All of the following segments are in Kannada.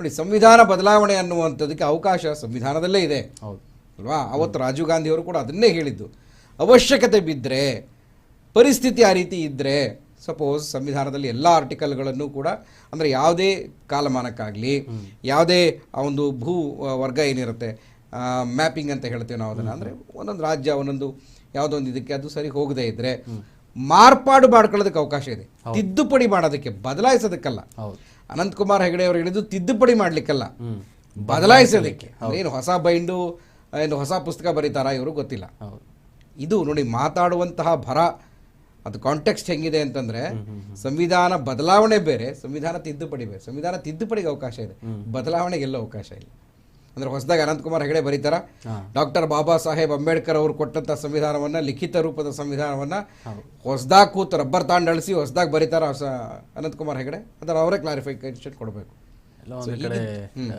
ನೋಡಿ ಸಂವಿಧಾನ ಬದಲಾವಣೆ ಅನ್ನುವಂಥದ್ದಕ್ಕೆ ಅವಕಾಶ ಸಂವಿಧಾನದಲ್ಲೇ ಇದೆ. ಹೌದು. ಅಲ್ವಾ? ಅವತ್ತು ರಾಜೀವ್ ಗಾಂಧಿಯವರು ಕೂಡ ಅದನ್ನೇ ಹೇಳಿದ್ದು. ಅವಶ್ಯಕತೆ ಬಿದ್ದರೆ ಪರಿಸ್ಥಿತಿ ಆ ರೀತಿ ಇದ್ದರೆ ಸಪೋಸ್ ಸಂವಿಧಾನದಲ್ಲಿ ಎಲ್ಲ ಆರ್ಟಿಕಲ್ಗಳನ್ನು ಕೂಡ ಅಂದರೆ ಯಾವುದೇ ಕಾಲಮಾನಕ್ಕಾಗಲಿ ಯಾವುದೇ ಆ ಒಂದು ಭೂ ವರ್ಗ ಏನಿರುತ್ತೆ ಮ್ಯಾಪಿಂಗ್ ಅಂತ ಹೇಳ್ತೇವೆ ನಾವು ಅದನ್ನು. ಅಂದರೆ ಒಂದೊಂದು ರಾಜ್ಯ ಒಂದೊಂದು ಯಾವುದೊಂದು ಇದಕ್ಕೆ ಅದು ಸರಿ ಹೋಗದೇ ಇದ್ದರೆ ಮಾರ್ಪಾಡು ಮಾಡ್ಕೊಳ್ಳೋದಕ್ಕೆ ಅವಕಾಶ ಇದೆ. ತಿದ್ದುಪಡಿ ಮಾಡೋದಕ್ಕೆ ಬದಲಾಯಿಸೋದಕ್ಕಲ್ಲ. ಹೌದು. ಅನಂತಕುಮಾರ್ ಹೆಗಡೆ ಅವರು ಹೇಳಿದ್ದು ತಿದ್ದುಪಡಿ ಮಾಡ್ಲಿಕ್ಕಲ್ಲ. ಬದಲಾಯಿಸೋದಕ್ಕೆ. ಏನು ಹೊಸ ಬೈಂಡು ಏನು ಹೊಸ ಪುಸ್ತಕ ಬರೀತಾರಾ ಇವರು ಗೊತ್ತಿಲ್ಲ. ಇದು ನೋಡಿ ಮಾತಾಡುವಂತಹ ಭರ ಅದು ಕಾಂಟೆಕ್ಸ್ಟ್ ಹೆಂಗಿದೆ ಅಂತಂದ್ರೆ ಸಂವಿಧಾನ ಬದಲಾವಣೆ ಬೇರೆ ಸಂವಿಧಾನ ತಿದ್ದುಪಡಿ ಬೇರೆ. ಸಂವಿಧಾನ ತಿದ್ದುಪಡಿಗೆ ಅವಕಾಶ ಇದೆ. ಬದಲಾವಣೆಗೆ ಎಲ್ಲೂ ಅವಕಾಶ ಇಲ್ಲ. ಅಂದ್ರೆ ಹೊಸದಾಗಿ ಅನಂತಕುಮಾರ್ ಹೆಗಡೆ ಬರೀತಾರ. ಡಾಕ್ಟರ್ ಬಾಬಾ ಸಾಹೇಬ್ ಅಂಬೇಡ್ಕರ್ ಅವರು ಕೊಟ್ಟಂತ ಸಂವಿಧಾನವನ್ನ ಲಿಖಿತ ರೂಪದ ಸಂವಿಧಾನವನ್ನ ಹೊಸದಾಗಿ ಕೂತು ರಬ್ಬರ್ ತಾಂಡ್ ಅಳಿಸಿ ಹೊಸದಾಗಿ ಬರೀತಾರ ಹೊಸ ಅನಂತಕುಮಾರ್ ಹೆಗಡೆ. ಅದರ ಅವರೇ ಕ್ಲಾರಿಫಿಕೇಶನ್ ಕೊಡಬೇಕು. ಗೌರವನ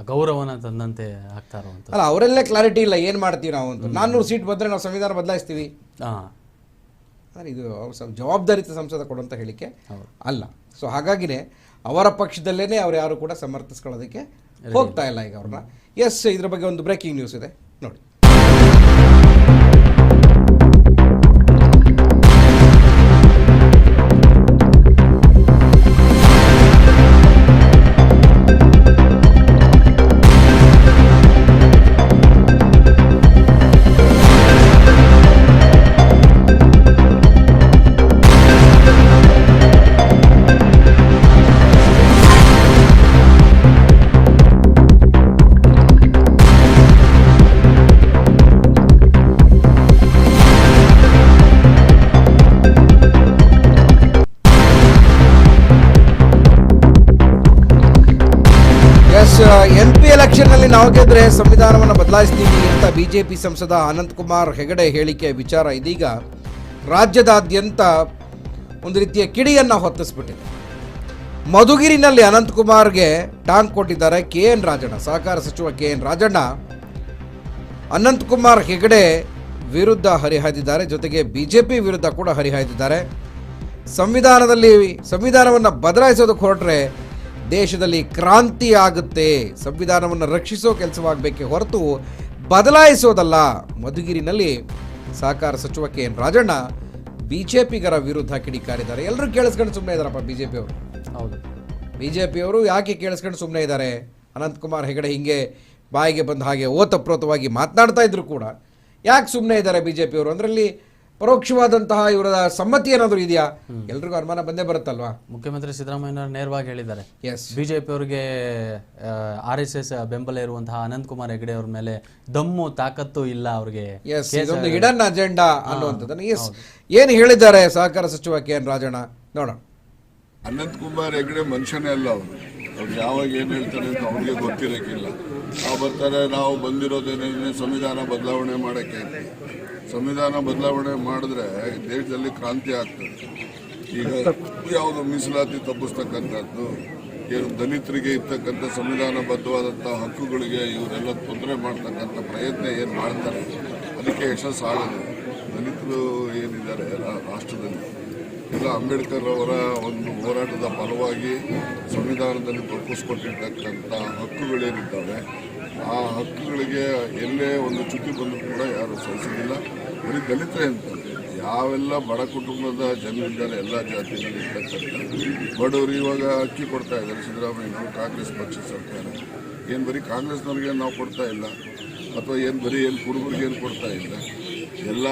ಅಗೌರವನ ತಂದಂತೆ ಆಗ್ತಾರೋ ಅಲ್ಲ ಅವರಲ್ಲೇ ಕ್ಲಾರಿಟಿ ಇಲ್ಲ ಏನು ಮಾಡ್ತೀವಿ ನಾವು ಅಂತ. ನಾನ್ನೂರು ಸೀಟ್ ಬಂದ್ರೆ ನಾವು ಸಂವಿಧಾನ ಬದಲಾಯಿಸ್ತೀವಿ. ಇದು ಜವಾಬ್ದಾರಿತ ಸಂಸದ ಕೊಡುವಂಥ ಹೇಳಿಕೆ. ಅಲ್ಲ. ಸೊ ಹಾಗಾಗಿನೇ ಅವರ ಪಕ್ಷದಲ್ಲೇನೆ ಅವ್ರು ಯಾರು ಕೂಡ ಸಮರ್ಥಿಸ್ಕೊಳ್ಳೋದಕ್ಕೆ ಹೋಗ್ತಾ ಇಲ್ಲ ಈಗ ಅವ್ರನ್ನ. ಎಸ್ ಇದ್ರ ಬಗ್ಗೆ ಒಂದು ಬ್ರೇಕಿಂಗ್ ನ್ಯೂಸ್ ಇದೆ. ಎಲೆಕ್ಷನ್ನಲ್ಲಿ ನಾವು ಗೆದ್ರೆ ಸಂವಿಧಾನವನ್ನು ಬದಲಾಯಿಸ್ತೀವಿ ಅಂತ ಬಿಜೆಪಿ ಸಂಸದ ಅನಂತಕುಮಾರ್ ಹೆಗಡೆ ಹೇಳಿಕೆ ವಿಚಾರ ಇದೀಗ ರಾಜ್ಯದಾದ್ಯಂತ ಒಂದು ರೀತಿಯ ಕಿಡಿಯನ್ನು ಹೊತ್ತಿಸ್ಬಿಟ್ಟಿದೆ. ಮಧುಗಿರಿನಲ್ಲಿ ಅನಂತಕುಮಾರ್ಗೆ ಟಾಂಗ್ ಕೊಟ್ಟಿದ್ದಾರೆ ಕೆ ಎನ್ ರಾಜಣ್ಣ. ಸಹಕಾರ ಸಚಿವ ಕೆ ಎನ್ ರಾಜಣ್ಣ ಅನಂತಕುಮಾರ್ ಹೆಗಡೆ ವಿರುದ್ಧ ಹರಿಹಾಯ್ದಿದ್ದಾರೆ. ಜೊತೆಗೆ ಬಿಜೆಪಿ ವಿರುದ್ಧ ಕೂಡ ಹರಿಹಾಯ್ದಿದ್ದಾರೆ. ಸಂವಿಧಾನದಲ್ಲಿ ಸಂವಿಧಾನವನ್ನು ಬದಲಾಯಿಸೋದಕ್ಕೆ ಹೊರಟ್ರೆ ದೇಶದಲ್ಲಿ ಕ್ರಾಂತಿ ಆಗುತ್ತೆ ಸಂವಿಧಾನವನ್ನು ರಕ್ಷಿಸೋ ಕೆಲಸವಾಗಬೇಕೆ ಹೊರತು ಬದಲಾಯಿಸೋದಲ್ಲ. ಮಧುಗಿರಿನಲ್ಲಿ ಸಹಕಾರ ಸಚಿವ ಕೆ ಎನ್ ರಾಜಣ್ಣ ಬಿಜೆಪಿಗರ ವಿರುದ್ಧ ಕಿಡಿಕಾರಿದ್ದಾರೆ. ಎಲ್ಲರೂ ಕೇಳಿಸ್ಕೊಂಡು ಸುಮ್ಮನೆ ಇದ್ದಾರಪ್ಪ ಪಿಯವರು ಹೌದು. ಬಿಜೆಪಿಯವರು ಯಾಕೆ ಕೇಳಿಸ್ಕೊಂಡು ಸುಮ್ಮನೆ ಇದ್ದಾರೆ? ಅನಂತಕುಮಾರ್ ಹೆಗಡೆ ಹಿಂಗೆ ಬಾಯಿಗೆ ಬಂದ ಹಾಗೆ ಓತಪ್ರೋತವಾಗಿ ಮಾತನಾಡ್ತಾ ಇದ್ರು ಕೂಡ. ಯಾಕೆ ಸುಮ್ಮನೆ ಇದ್ದಾರೆ ಬಿಜೆಪಿಯವರು ಅದರಲ್ಲಿ ಪರೋಕ್ಷವಾದಂತಹ ಇವರ ಸಮ್ಮತಿ ಏನಾದರೂ ಇದೆಯಾ? ಎಲ್ರಿಗೂ ಅನುಮಾನ ಬಂದೇ ಬರುತ್ತಲ್ವಾ? ಮುಖ್ಯಮಂತ್ರಿ ಸಿದ್ದರಾಮಯ್ಯ ನೇರವಾಗಿ ಹೇಳಿದ್ದಾರೆ. ಎಸ್ ಬಿಜೆಪಿ ಅವರಿಗೆ ಆರ್ ಎಸ್ ಎಸ್ ಬೆಂಬಲ ಇರುವಂತಹ ಅನಂತ್ ಕುಮಾರ್ ಹೆಗಡೆ ಅವ್ರ ಮೇಲೆ ದಮ್ಮು ತಾಕತ್ತು ಇಲ್ಲ ಅವ್ರಿಗೆ. ಎಸ್ ಇದೊಂದು ಹಿಡನ್ ಅಜೆಂಡಾ ಅನ್ನುವಂಥದ್ದನ್ನು. ಎಸ್ ಏನು ಹೇಳಿದ್ದಾರೆ ಸಹಕಾರ ಸಚಿವ ಕೆ ಎನ್ ರಾಜಣ್ಣ? ನೋಡೋಣ. ಅನಂತ್ ಕುಮಾರ್ ಹೆಗಡೆ ಮನುಷ್ಯನೇ ಅಲ್ಲ ಅವರು. ಅವ್ರು ಯಾವಾಗ ಏನು ಹೇಳ್ತಾರೆ ಅಂತ ಅವ್ರಿಗೆ ಗೊತ್ತಿರೋಕ್ಕಿಲ್ಲ. ನಾವು ಬರ್ತಾರೆ ನಾವು ಬಂದಿರೋದೇನೇ ಸಂವಿಧಾನ ಬದಲಾವಣೆ ಮಾಡೋಕ್ಕೆ ಅಂತ. ಸಂವಿಧಾನ ಬದಲಾವಣೆ ಮಾಡಿದ್ರೆ ದೇಶದಲ್ಲಿ ಕ್ರಾಂತಿ ಆಗ್ತದೆ. ಈಗ ಯಾವುದು ಮೀಸಲಾತಿ ತಪ್ಪಿಸ್ತಕ್ಕಂಥದ್ದು, ಏನು ದಲಿತರಿಗೆ ಇರ್ತಕ್ಕಂಥ ಸಂವಿಧಾನಬದ್ಧವಾದಂಥ ಹಕ್ಕುಗಳಿಗೆ ಇವರೆಲ್ಲ ತೊಂದರೆ ಮಾಡ್ತಕ್ಕಂಥ ಪ್ರಯತ್ನ ಏನು ಮಾಡ್ತಾರೆ, ಅದಕ್ಕೆ ಯಶಸ್ಸಾಗದು ದಲಿತರು ಏನಿದ್ದಾರೆ ರಾಷ್ಟ್ರದಲ್ಲಿ. ಇಲ್ಲ ಅಂಬೇಡ್ಕರ್ ಅವರ ಒಂದು ಹೋರಾಟದ ಫಲವಾಗಿ ಸಂವಿಧಾನದಲ್ಲಿ ತಪ್ಪಿಸ್ಕೊಟ್ಟಿರ್ತಕ್ಕಂಥ ಹಕ್ಕುಗಳೇನಿದ್ದಾವೆ ಆ ಹಕ್ಕುಗಳಿಗೆ ಎಲ್ಲೇ ಒಂದು ಚುಟ್ಟಿ ಬಂದರೂ ಕೂಡ ಯಾರು ಸಹಿಸೋದಿಲ್ಲ ಬರೀ ದಲಿತರೇ ಅಂತ ಯಾವೆಲ್ಲ ಬಡ ಕುಟುಂಬದ ಜನರಿದ್ದಾರೆ ಎಲ್ಲ ಜಾತಿಯಲ್ಲಿ ಬಡವರು ಇವಾಗ ಅಕ್ಕಿ ಕೊಡ್ತಾ ಇದ್ದಾರೆ ಸಿದ್ದರಾಮಯ್ಯನವರು, ಕಾಂಗ್ರೆಸ್ ಪಕ್ಷ ಸರ್ಕಾರ. ಏನು ಬರೀ ಕಾಂಗ್ರೆಸ್ನವ್ರಿಗೆ ನಾವು ಕೊಡ್ತಾ ಇಲ್ಲ, ಅಥವಾ ಏನು ಬರೀ ಏನು ಕುಡುಗರಿಗೆ ಏನು ಕೊಡ್ತಾ ಇಲ್ಲ, ಎಲ್ಲ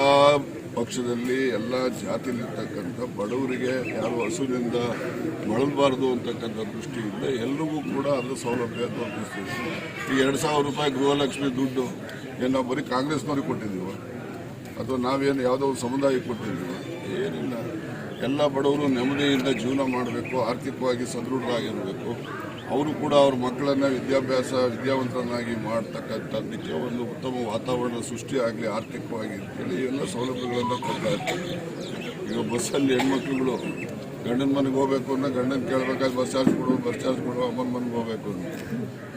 ಪಕ್ಷದಲ್ಲಿ ಎಲ್ಲ ಜಾತಿಲಿರ್ತಕ್ಕಂಥ ಬಡವರಿಗೆ ಯಾರು ಹಸುವಿನಿಂದ ಬಳಲಬಾರ್ದು ಅಂತಕ್ಕಂಥ ದೃಷ್ಟಿಯಿಂದ ಎಲ್ರಿಗೂ ಕೂಡ ಅದು ಸೌಲಭ್ಯ ತೋರಿಸ್ತೀವಿ ಈ ಎರಡು ಸಾವಿರ ರೂಪಾಯಿ ಗೃಹಲಕ್ಷ್ಮಿ ದುಡ್ಡು ಏನು ನಾವು ಬರೀ ಕಾಂಗ್ರೆಸ್ನವ್ರಿಗೆ ಕೊಟ್ಟಿದ್ದೀವ. ಅಥವಾ ನಾವೇನು ಯಾವುದೋ ಒಂದು ಸಮುದಾಯಕ್ಕೆ ಕೊಟ್ಟಿದ್ದೀವ. ಏನಿಲ್ಲ. ಎಲ್ಲ ಬಡವರು ನೆಮ್ಮದಿಯಿಂದ ಜೀವನ ಮಾಡಬೇಕು, ಆರ್ಥಿಕವಾಗಿ ಸದೃಢರಾಗಿರಬೇಕು. ಅವರು ಕೂಡ ಅವ್ರ ಮಕ್ಕಳನ್ನ ವಿದ್ಯಾಭ್ಯಾಸ, ವಿದ್ಯಾವಂತರನ್ನಾಗಿ ಮಾಡ್ತಕ್ಕಂಥದ್ದಕ್ಕೆ ಒಂದು ಉತ್ತಮ ವಾತಾವರಣ ಸೃಷ್ಟಿ ಆಗಲಿ, ಆರ್ಥಿಕವಾಗಿ ಅಂತೇಳಿ ಎಲ್ಲ ಸೌಲಭ್ಯಗಳನ್ನು ಕೊಡ್ತಾ ಇರ್ತಾರೆ ಈಗ ಬಸ್ಸಲ್ಲಿ ಹೆಣ್ಮಕ್ಳುಗಳು, ಗಂಡನ ಮನೆಗೆ ಹೋಗ್ಬೇಕು ಅಂದ್ರೆ ಗಂಡನ ಕೇಳಬೇಕಾದ್ರೆ ಬಸ್ ಚಾರ್ಜ್ ಕೊಡು, ಬಸ್ ಚಾರ್ಜ್ ಕೊಡು, ಅಮ್ಮನ ಮನೆಗೆ ಹೋಗ್ಬೇಕು ಅಂತ.